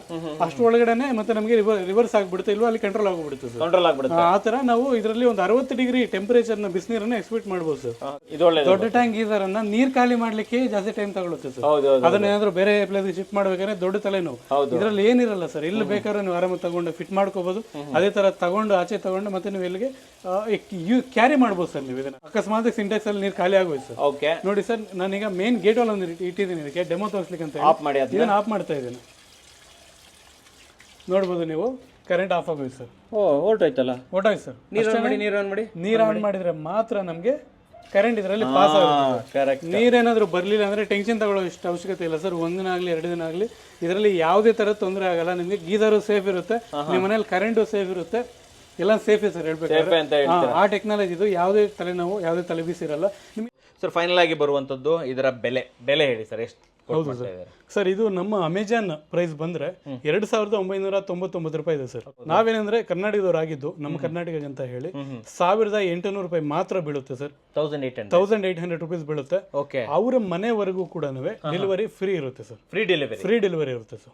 ಅಷ್ಟು ಒಳಗಡೆನೆ ಮತ್ತೆ ನಮಗೆ ರಿವರ್ಸ್ ಆಗ್ಬಿಡುತ್ತೆ ಇಲ್ವಾ? ಅಲ್ಲಿ ಕಂಟ್ರೋಲ್ ಆಗ್ಬಿಡುತ್ತೆ ಸರ್. ಕಂಟ್ರೋಲ್ ಆಗ್ಬಿಡುತ್ತೆ. ಆ ತರ ನಾವು ಇದರಲ್ಲಿ ಒಂದು ಅರವತ್ತು ಡಿಗ್ರಿ ಟೆಂಪರೇಚರ್ನ ಬಿಸಿನೀರನ್ನ ಎಕ್ಸ್ಪೆಕ್ಟ್ ಮಾಡಬಹುದು ಸರ್. ಇದು ದೊಡ್ಡ ಟ್ಯಾಂಕ್ ಗೀಸರ್ ಅನ್ನ ನೀರ್ ಖಾಲಿ ಮಾಡ್ಲಿಕ್ಕೆ ಜಾಸ್ತಿ ಟೈಮ್ ತಗೊಳುತ್ತೆ ಸರ್. ಹೌದು ಹೌದು ಅದನ್ನ ಏನಾದ್ರು ಬೇರೆ ಪ್ಲೇಸ್ ಶಿಫ್ಟ್ ಮಾಡ್ಬೇಕಾದ್ರೆ ದೊಡ್ಡ ತಲೆನೋವು. ಇದರಲ್ಲಿ ಏನಿರಲ್ಲ ಸರ್ ಇಲ್ಲಿ ಬೇಕಾದ್ರೆ ನೀವು ಆರಾಮ ತಗೊಂಡು ಫಿಟ್ ಮಾಡ್ಕೋಬಹುದು ಅದೇ ತರ ತಗೊಂಡು ಆಚೆ ತಗೊಂಡು ಮತ್ತೆ ನೀವು ಇಲ್ಲಿಗೆ ಕ್ಯಾರಿ ಮಾಡ್ಬೋದು ಸರ್ ನೀವು ಇದನ್ನ. ಅಕಸ್ಮಾತ್ ಸಿಂಟೆಕ್ಸ್ ಅಲ್ಲಿ ನೀರು ಖಾಲಿ ಆಗೋಯ್ತು ಸರ್. ಓಕೆ. ನೋಡಿ ಸರ್ ನಾನೀಗ ಮೇನ್ ಗೇಟ್ ಅಲ್ಲಿ ಒಂದು ಇಟ್ಟಿದ್ದೀನಿ ಇದಕ್ಕೆ ಡೆಮೋ ತೋರಿಸ್ಲಿಕ್ಕೆ ಅಂತ. ಆಫ್ ಮಾಡಿ ಇದನ್ನ ಆಫ್ ಮಾಡ್ತಾ ಇದ್ದೀನಿ. ನೋಡ್ಬೋದು ನೀವು. ಕರೆಂಟ್ ಆಫ್ ಆಗೋಯ್ತು ಸರ್. ಓ ಹೊರಟೋಯ್ತಲ್ಲ ಆಯ್ತು ಸರ್. ನೀರು ಆನ್ ಮಾಡಿ ನೀರು ಆನ್ ಮಾಡಿ? ನೀರು ಆನ್ ಮಾಡಿದ್ರೆ ಮಾತ್ರ ನಮಗೆ ಕರೆಂಟ್ ಇದರಲ್ಲಿ ಪಾಸ್ ಆಗುತ್ತೆ ಕರೆಕ್ಟ್ ನೀರೇನಾದರೂ ಬರಲಿಲ್ಲ ಅಂದ್ರೆ ಟೆನ್ಷನ್ ತಗೊಳ್ಳೋ ಇಷ್ಟು ಅವಶ್ಯಕತೆ ಇಲ್ಲ ಸರ್. ಒಂದಿನ ಆಗಲಿ ಎರಡು ದಿನ ಆಗಲಿ ಇದರಲ್ಲಿ ಯಾವುದೇ ಥರ ತೊಂದರೆ ಆಗಲ್ಲ. ನಿಮಗೆ ಗೀಸರು ಸೇಫ್ ಇರುತ್ತೆ. ನಿಮ್ಮ ಮನೇಲಿ ಕರೆಂಟು ಸೇಫ್ ಇರುತ್ತೆ. ಎಲ್ಲ ಸೇಫ್ ಸರ್ ಹೇಳ್ಬೇಕು ಆ ಟೆಕ್ನಾಲಜಿ ಇದು ಯಾವುದೇ ತಲೆನೋವು ಯಾವುದೇ ತಲೆ ಇರಲ್ಲ ನಿಮಗೆ ಸರ್ ಫೈನಲ್ ಆಗಿ ಬರುವಂಥದ್ದು ಇದರ ಬೆಲೆ. ಬೆಲೆ ಹೇಳಿ ಸರ್ ಎಷ್ಟು ಹೌದು ಇದ್ದಾರೆ? ಸರ್ ಇದು ನಮ್ಮ ಅಮೆಜಾನ್ ಪ್ರೈಸ್ ಬಂದ್ರೆ ಎರಡ್ ಸಾವಿರದ ಒಂಬೈನೂರ ತೊಂಬತ್ತೊಂಬತ್ತು ರೂಪಾಯಿ ಇದೆ ಸರ್. ನಾವೇನಂದ್ರೆ ಕರ್ನಾಟಕದವರಾಗಿದ್ದು ನಮ್ಮ ಕರ್ನಾಟಕ ಅಂತ ಹೇಳಿ ಸಾವಿರದ ಎಂಟುನೂರು ರೂಪಾಯಿ ಮಾತ್ರ ಬೀಳುತ್ತೆ sir. Thousand eight hundred thousand eight hundred rupees ಬೀಳುತ್ತೆ. ಓಕೆ ಅವರ ಮನೆವರೆಗೂ ಕೂಡ ಡೆಲಿವರಿ ಫ್ರೀ ಇರುತ್ತೆ sir. Free delivery free delivery ಇರುತ್ತೆ ಸರ್.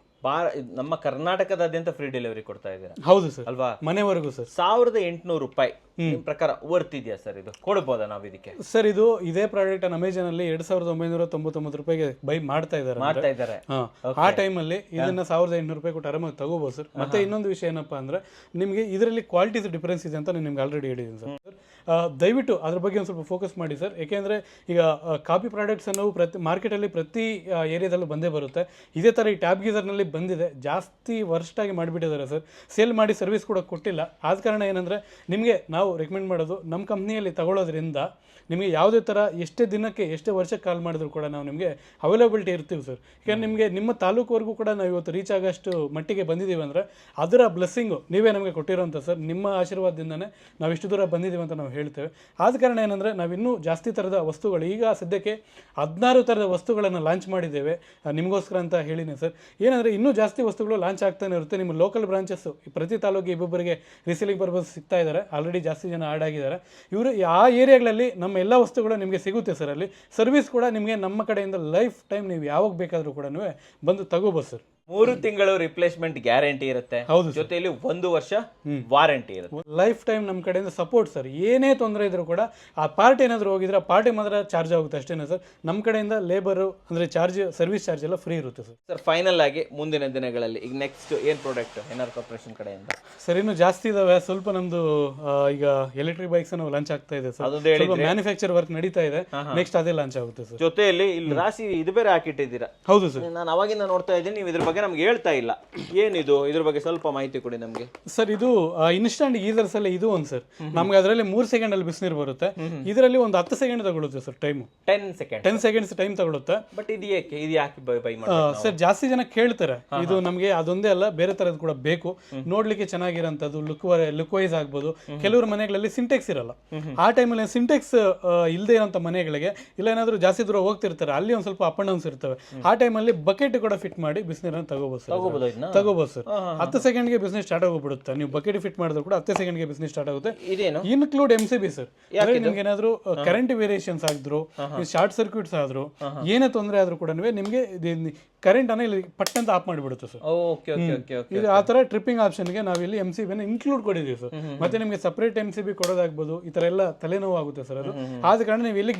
ನಮ್ಮ ಕರ್ನಾಟಕದಾದ್ಯಂತ ಫ್ರೀ ಡೆಲಿವರಿ ಕೊಡ್ತಾ ಇದ್ದೀರಾ? ಹೌದು ಸರ್. ಅಲ್ವಾ? ಮನೆವರೆಗೂ ಸರ್. ಸಾವಿರದ ಎಂಟುನೂರು ರೂಪಾಯಿ ಪ್ರಕಾರ ವರ್ತ್ ಇದೆಯಾ ಸರ್ ಇದು? ಕೊಡ್ಬೋದಾ ನಾವು ಇದಕ್ಕೆ? ಸರ್ ಇದು ಇದೇ ಪ್ರಾಡಕ್ಟ್ ಅಮೆಜಾನ್ ಅಲ್ಲಿ ಎರಡ್ ಸಾವಿರದ ಒಂಬೈನೂರ ತೊಂಬತ್ತೊಂಬತ್ತು ರೂಪಾಯಿಗೆ ಬೈ ಮಾಡ್ತಾ ಇದ್ದಾರೆ ಮಾಡ್ತಾ ಇದ್ದಾರೆ. ಹಾ. ಆ ಟೈಮಲ್ಲಿ ಇದನ್ನ ಸಾವಿರದ ಎಂಟುನೂರು ರೂಪಾಯಿ ಕೊಟ್ಟು ಆರಾಮಾಗಿ ತಗೋಬಹುದು ಸರ್. ಮತ್ತೆ ಇನ್ನೊಂದು ವಿಷಯ ಏನಪ್ಪಾ ಅಂದ್ರೆ ನಿಮಗೆ ಇದರಲ್ಲಿ ಕ್ವಾಲಿಟೀಸ್ ಡಿಫರೆನ್ಸ್ ಇದೆ ಅಂತ ನಾನು ನಿಮ್ಗೆ ಆಲ್ರೆಡಿ ಹೇಳಿದ್ದೀನಿ ಸರ್. ದಯವಿಟ್ಟು ಅದ್ರ ಬಗ್ಗೆ ಒಂದು ಸ್ವಲ್ಪ ಫೋಕಸ್ ಮಾಡಿ ಸರ್. ಯಾಕೆಂದ್ರೆ ಈಗ ಕಾಪಿ ಪ್ರಾಡಕ್ಟ್ಸ್ ಅನ್ನೋವು ಪ್ರತಿ ಮಾರ್ಕೆಟಲ್ಲಿ ಪ್ರತಿ ಏರಿಯಾದಲ್ಲೂ ಬಂದೇ ಬರುತ್ತೆ. ಇದೇ ಥರ ಈ ಟ್ಯಾಬ್ ಗೀಸರ್ನಲ್ಲಿ ಬಂದಿದೆ. ಜಾಸ್ತಿ ವರ್ಸ್ಟ್ ಆಗಿ ಮಾಡಿಬಿಟ್ಟಿದ್ದಾರೆ ಸರ್. ಸೇಲ್ ಮಾಡಿ ಸರ್ವಿಸ್ ಕೂಡ ಕೊಟ್ಟಿಲ್ಲ. ಆದ ಕಾರಣ ಏನಂದ್ರೆ ನಿಮಗೆ ನಾವು ರೆಕಮೆಂಡ್ ಮಾಡೋದು ನಮ್ಮ ಕಂಪ್ನಿಯಲ್ಲಿ ತಗೊಳ್ಳೋದ್ರಿಂದ ನಿಮಗೆ ಯಾವುದೇ ಥರ ಎಷ್ಟೇ ದಿನಕ್ಕೆ ಎಷ್ಟೇ ವರ್ಷಕ್ಕೆ ಕಾಲ್ ಮಾಡಿದ್ರು ಕೂಡ ನಾವು ನಿಮಗೆ ಅವೈಲಬಿಲಿಟಿ ಇರ್ತೀವಿ ಸರ್. ನಿಮಗೆ, ನಿಮ್ಮ ತಾಲೂಕುವರೆಗೂ ಕೂಡ ನಾವು ಇವತ್ತು ರೀಚ್ ಆಗೋಷ್ಟು ಮಟ್ಟಿಗೆ ಬಂದಿದ್ದೀವಿ ಅಂದರೆ ಅದರ ಬ್ಲೆಸ್ಸಿಂಗು ನೀವೇ ನಮಗೆ ಕೊಟ್ಟಿರೋಂಥ ಸರ್. ನಿಮ್ಮ ಆಶೀರ್ವಾದದಿಂದನೇ ನಾವು ಇಷ್ಟು ದೂರ ಬಂದಿದ್ದೀವಿ ಅಂತ ನಾವು ಹೇಳ್ತೇವೆ. ಆದ ಕಾರಣ ಏನಂದರೆ ನಾವು ಇನ್ನೂ ಜಾಸ್ತಿ ಥರದ ವಸ್ತುಗಳು, ಈಗ ಸದ್ಯಕ್ಕೆ ಹದಿನಾರು ಥರದ ವಸ್ತುಗಳನ್ನು ಲಾಂಚ್ ಮಾಡಿದ್ದೇವೆ. ನಿಮಗೋಸ್ಕರ ಅಂತ ಹೇಳಿನಿ ಸರ್. ಏನಂದರೆ ಇನ್ನೂ ಜಾಸ್ತಿ ವಸ್ತುಗಳು ಲಾಂಚ್ ಆಗ್ತಾನೆ ಇರುತ್ತೆ. ನಿಮ್ಮ ಲೋಕಲ್ ಬ್ರಾಂಚಸ್ಸು ಪ್ರತಿ ತಾಲೂಕಿಗೆ ಇಬ್ಬೊಬ್ಬರಿಗೆ ರಿಸೀಲಿಂಗ್ ಪರ್ಪಸ್ ಸಿಗ್ತಾ ಇದ್ದಾರೆ ಆಲ್ರೆಡಿ ಜಾಸ್ತಿ ಜನ ಆಡ್ ಆಗಿದ್ದಾರೆ. ಇವರು ಆ ಏರಿಯಾಗಳಲ್ಲಿ ನಮ್ಮ ಎಲ್ಲ ವಸ್ತುಗಳು ನಿಮಗೆ ಸಿಗುತ್ತೆ ಸರ್ ಅಲ್ಲಿ. ಸರ್ವಿಸ್ ಕೂಡ ನಿಮಗೆ ನಮ್ಮ ಕಡೆಯಿಂದ ಲೈಫ್ ಟೈಮ್ ನೀವು ಯಾವಾಗ ಬೇಕಾದರೂ ಕೂಡ ಬಂದು ತಗೋಬೋದು ಸರ್. ಮೂರು ತಿಂಗಳು ರಿಪ್ಲೇಸ್ಮೆಂಟ್ ಗ್ಯಾರಂಟಿ ಇರುತ್ತೆ. ಹೌದು ಜೊತೆಯಲ್ಲಿ ಒಂದು ವರ್ಷ ವಾರಂಟಿ ಇರುತ್ತೆ. ಲೈಫ್ ಟೈಮ್ ನಮ್ಮ ಕಡೆಯಿಂದ ಸಪೋರ್ಟ್ ಸರ್. ಏನೇ ತೊಂದರೆ ಇದ್ರೂ ಕೂಡ ಆ ಪಾರ್ಟಿ ಏನಾದರೂ ಹೋಗಿದ್ರೆ ಆ ಪಾರ್ಟಿ ಮಾತ್ರ ಚಾರ್ಜ್ ಆಗುತ್ತೆ ಅಷ್ಟೇನೆ ಸರ್. ನಮ್ಮ ಕಡೆಯಿಂದ ಲೇಬರು ಅಂದರೆ ಚಾರ್ಜ್ ಸರ್ವಿಸ್ ಚಾರ್ಜ್ ಎಲ್ಲ ಫ್ರೀ ಇರುತ್ತೆ ಸರ್. ಸರ್ ಫೈನಲ್ ಆಗಿ ಮುಂದಿನ ದಿನಗಳಲ್ಲಿ ಈಗ ನೆಕ್ಸ್ಟ್ ಏನ್ ಪ್ರಾಡಕ್ಟ್ ಏನಾರ್ ಆರ್ ಕಾರ್ಪೊರೇಷನ್ ಕಡೆಯಿಂದ. ಸರ್ ಇನ್ನು ಜಾಸ್ತಿ ಇದಾವೆ. ಸ್ವಲ್ಪ ನಮ್ದು ಆ, ಈಗ ಎಲೆಕ್ಟ್ರಿಕ್ ಬೈಕ್ಸ್ ನಾವು ಲಾಂಚ್ ಆಗ್ತಾ ಇದೆ ಸರ್. ಅದೊಂದು ಸ್ವಲ್ಪ ಮ್ಯಾನುಫ್ಯಾಕ್ಚರ್ ವರ್ಕ್ ನಡೀತಾ ಇದೆ. ನೆಕ್ಸ್ಟ್ ಅದೇ ಲಾಂಚ್ ಆಗುತ್ತೆ ಸರ್. ಜೊತೆಯಲ್ಲಿ ಇಲ್ಲಿ ರಾಶಿ ಇದು ಬೇರೆ ಹಾಕಿಟ್ಟಿದ್ದೀರಾ. ಹೌದು ಸರ್. ನಾನು ಅವಾಗಿಂದ ನೋಡ್ತಾ ಇದ್ದೀನಿ ನೀವು ಇದ್ರ ಬಗ್ಗೆ ನಮ್ಗೆ ಹೇಳ್ತಾ ಇಲ್ಲ. ಏನಿದು? ಇದ್ರ ಬಗ್ಗೆ ಸ್ವಲ್ಪ ಮಾಹಿತಿ ಕೊಡಿ ನಮ್ಗೆ. ಸರ್ ಇದು ಇನ್ಸ್ಟಂಟ್ ಗೀಸರ್ಸ್ ಅಲ್ಲಿ ಇದು ಒಂದು ಸರ್. ನಮ್ಗೆ ಅದರಲ್ಲಿ ಮೂರ್ ಸೆಕೆಂಡ್ ಅಲ್ಲಿ ಬಿಸಿನೀರು ಬರುತ್ತೆ. ಇದರಲ್ಲಿ ಒಂದು ಹತ್ತು ಸೆಕೆಂಡ್ ತಗೊಳುತ್ತೆ sir time ten second ten seconds time ತಗೊಳುತ್ತೆ. ಬಟ್ ಇದು ಏಕೆ? ಇದು ಯಾಕೆ ಬೈ ಸರ್ ಜಾಸ್ತಿ ಜನ ಕೇಳ್ತಾರೆ. ಇದು ನಮಗೆ ಅದೊಂದೇ ಅಲ್ಲ ಬೇರೆ ತರದ್ ಕೂಡ ಬೇಕು. ನೋಡ್ಲಿಕ್ಕೆ ಚೆನ್ನಾಗಿರೋಂಥದ್ದು ಲುಕ್ ಲುಕ್ ವೈಸ್ ಆಗ್ಬೋದು. ಕೆಲವರು ಮನೆಗಳಲ್ಲಿ ಸಿಂಟೆಕ್ಸ್ ಇರಲ್ಲ. ಆ ಟೈಮಲ್ಲಿ ಸಿಂಟೆಕ್ಸ್ ಇಲ್ಲದೆ ಇರೋಂಥ ಮನೆಗಳಿಗೆ ಇಲ್ಲ ಏನಾದರೂ ಜಾಸ್ತಿ ದೂರ ಹೋಗ್ತಿರ್ತಾರೆ ಅಲ್ಲಿ ಒಂದು ಸ್ವಲ್ಪ ಅಪ್ ಅಂಡ್ ಡೌನ್ಸ್ ಇರ್ತವೆ. ಆ ಟೈಮಲ್ಲಿ ಬಕೆಟ್ ಕೂಡ ಫಿಟ್ ಮಾಡಿ ಬಿಸಿನೀರನ್ನ ತಗೋಬೋದು ಸರ್. ತಗೋಬೋದು ಸರ್. ಹತ್ತು ಸೆಕೆಂಡ್ಗೆ ಬಿಸ್ನೆಸ್ ಸ್ಟಾರ್ಟ್ ಆಗೋಗ್ಬಿಡುತ್ತೆ. ನೀವು ಬಕೆಟ್ ಫಿಟ್ ಮಾಡಿದ್ರು ಕೂಡ ಹತ್ತು ಸೆಕೆಂಡ್ಗೆ ಬಿಸ್ನೆಸ್ ಸ್ಟಾರ್ಟ್ ಆಗುತ್ತೆ. Include M C B sir ನಿಮ್ಗೆ ಏನಾದ್ರು ಕರೆಂಟ್ ವೇರಿಯೇಷನ್ಸ್ ಆಗಿದ್ರು ಶಾರ್ಟ್ ಸರ್ಕ್ಯೂಟ್ಸ್ ಆದ್ರು ಏನೇ ತೊಂದರೆ ಆದ್ರೂ ಕೂಡ ನಿಮಗೆ ಕರೆಂಟ್ ಅನ್ನ ಇಲ್ಲಿ ಪಟ್ ಅಂತ ಆಫ್ ಮಾಡಿಬಿಡುತ್ತೆ ಸರ್ ಇದು ಆ ತರ ಟ್ರಿಪ್ಪಿಂಗ್ ಆಪ್ಷನ್ಗೆ ನಾವು ಇಲ್ಲಿ ಎಂ ಸಿ ಬಿ ಇನ್ಕ್ಲೂಡ್ ಕೊಡಿದೀವಿ ಸರ್ ಮತ್ತೆ ನಿಮಗೆ ಸಪರೇಟ್ ಎಂ ಸಿ ಬಿ ಕೊಡೋದಾಗ್ಬೋದು ಈ ತರ ಎಲ್ಲ ತಲೆನೋವು ಆಗುತ್ತೆ ಸರ್ ಅದು. ಆದ ಕಾರಣ ನೀವು ಇಲ್ಲಿ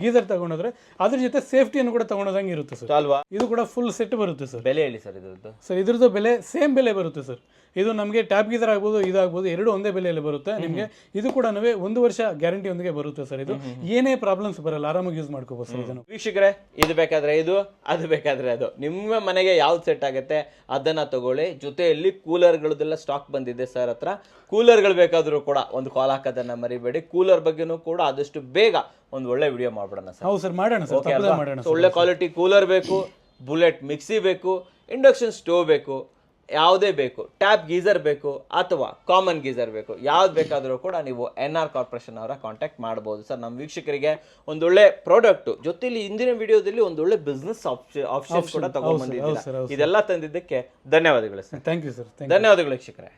ಗೀಸರ್ ತಗೊಂಡ್ರೆ ಅದ್ರ ಜೊತೆ ಸೇಫ್ಟಿಯನ್ನು ಕೂಡ ತಗೊಂಡೋದಂಗೆ ಇರುತ್ತೆ ಸರ್ ಅಲ್ವಾ? ಇದು ಕೂಡ ಫುಲ್ ಸೆಟ್ ಬರುತ್ತೆ ಸರ್ ಬೆಲೆ ಹೇಳಿ ಸರ್ ಇದ್ರದ್ದು? ಸರ್ ಇದ್ರದ್ದು ಬೆಲೆ ಸೇಮ್ ಬೆಲೆ ಬರುತ್ತೆ ಸರ್. ಇದು ನಮಗೆ ಟ್ಯಾಪ್ ಗೀಸರ್ ಆಗ್ಬೋದು ಇದಾಗ್ಬೋದು ಎರಡು ಒಂದೇ ಬೆಲೆಯಲ್ಲಿ ಬರುತ್ತೆ. ನಿಮಗೆ ಇದು ಕೂಡ ಒಂದು ವರ್ಷ ಗ್ಯಾರಂಟಿ ಒಂದಿಗೆ ಬರುತ್ತೆ ಸರ್ ಇದು. ಏನೇ ಪ್ರಾಬ್ಲಮ್ಸ್ ಬರಲ್ಲ ಆರಾಮಾಗಿ ಯೂಸ್ ಮಾಡ್ಕೋಬೋದು ಸರ್ ಇದನ್ನು. ವೀಕ್ಷಕರೇ ಇದು ಬೇಕಾದ್ರೆ ಇದು ಅದು ಬೇಕಾದ್ರೆ ಅದು. ನಿಮ್ಮ ಮನೆಗೆ ಯಾವ್ದು ಸೆಟ್ ಆಗುತ್ತೆ ಅದನ್ನ ತಗೊಳ್ಳಿ. ಜೊತೆಯಲ್ಲಿ ಕೂಲರ್ಗಳದೆಲ್ಲ ಸ್ಟಾಕ್ ಬಂದಿದೆ ಸರ್ ಹತ್ರ. ಕೂಲರ್ಗಳು ಬೇಕಾದರೂ ಕೂಡ ಒಂದು ಕಾಲ್ ಹಾಕೋದನ್ನ ಮರಿಬೇಡಿ. ಕೂಲರ್ ಬಗ್ಗೆನೂ ಕೂಡ ಆದಷ್ಟು ಬೇಗ ಒಂದು ಒಳ್ಳೆ ವಿಡಿಯೋ ಮಾಡ್ಬಿಡೋಣ ಸರ್. ಹೌದು ಸರ್ ಮಾಡೋಣ ಸರ್? ಮಾಡೋಣ ಒಳ್ಳೆ ಕ್ವಾಲಿಟಿ ಕೂಲರ್ ಬೇಕು. ಬುಲೆಟ್ ಮಿಕ್ಸಿ ಬೇಕು ಇಂಡಕ್ಷನ್ ಸ್ಟೋವ್ ಬೇಕು ಯಾವುದೇ ಬೇಕು ಟ್ಯಾಪ್ ಗೀಸರ್ ಬೇಕು ಅಥವಾ ಕಾಮನ್ ಗೀಸರ್ ಬೇಕು. ಯಾವ್ದು ಬೇಕಾದರೂ ಕೂಡ ನೀವು ಎನ್ ಆರ್ ಕಾರ್ಪೊರೇಷನ್ ಅವರ ಕಾಂಟ್ಯಾಕ್ಟ್ ಮಾಡ್ಬೋದು. ಸರ್ ನಮ್ಮ ವೀಕ್ಷಕರಿಗೆ ಒಂದೊಳ್ಳೆ ಪ್ರಾಡಕ್ಟು ಜೊತೆಲಿ ಇಂದಿನ ವಿಡಿಯೋದಲ್ಲಿ ಒಂದೊಳ್ಳೆ ಬಿಸ್ನೆಸ್ ಆಪ್ಷನ್ ಕೂಡ ತಗೊಂಡ್ಬಂದಿದ್ದೀರಾ ಇದೆಲ್ಲ ತಂದಿದ್ದಕ್ಕೆ ಧನ್ಯವಾದಗಳು ಸರ್. ಥ್ಯಾಂಕ್ ಯು ಸರ್ ಧನ್ಯವಾದಗಳು ವೀಕ್ಷಕರೇ.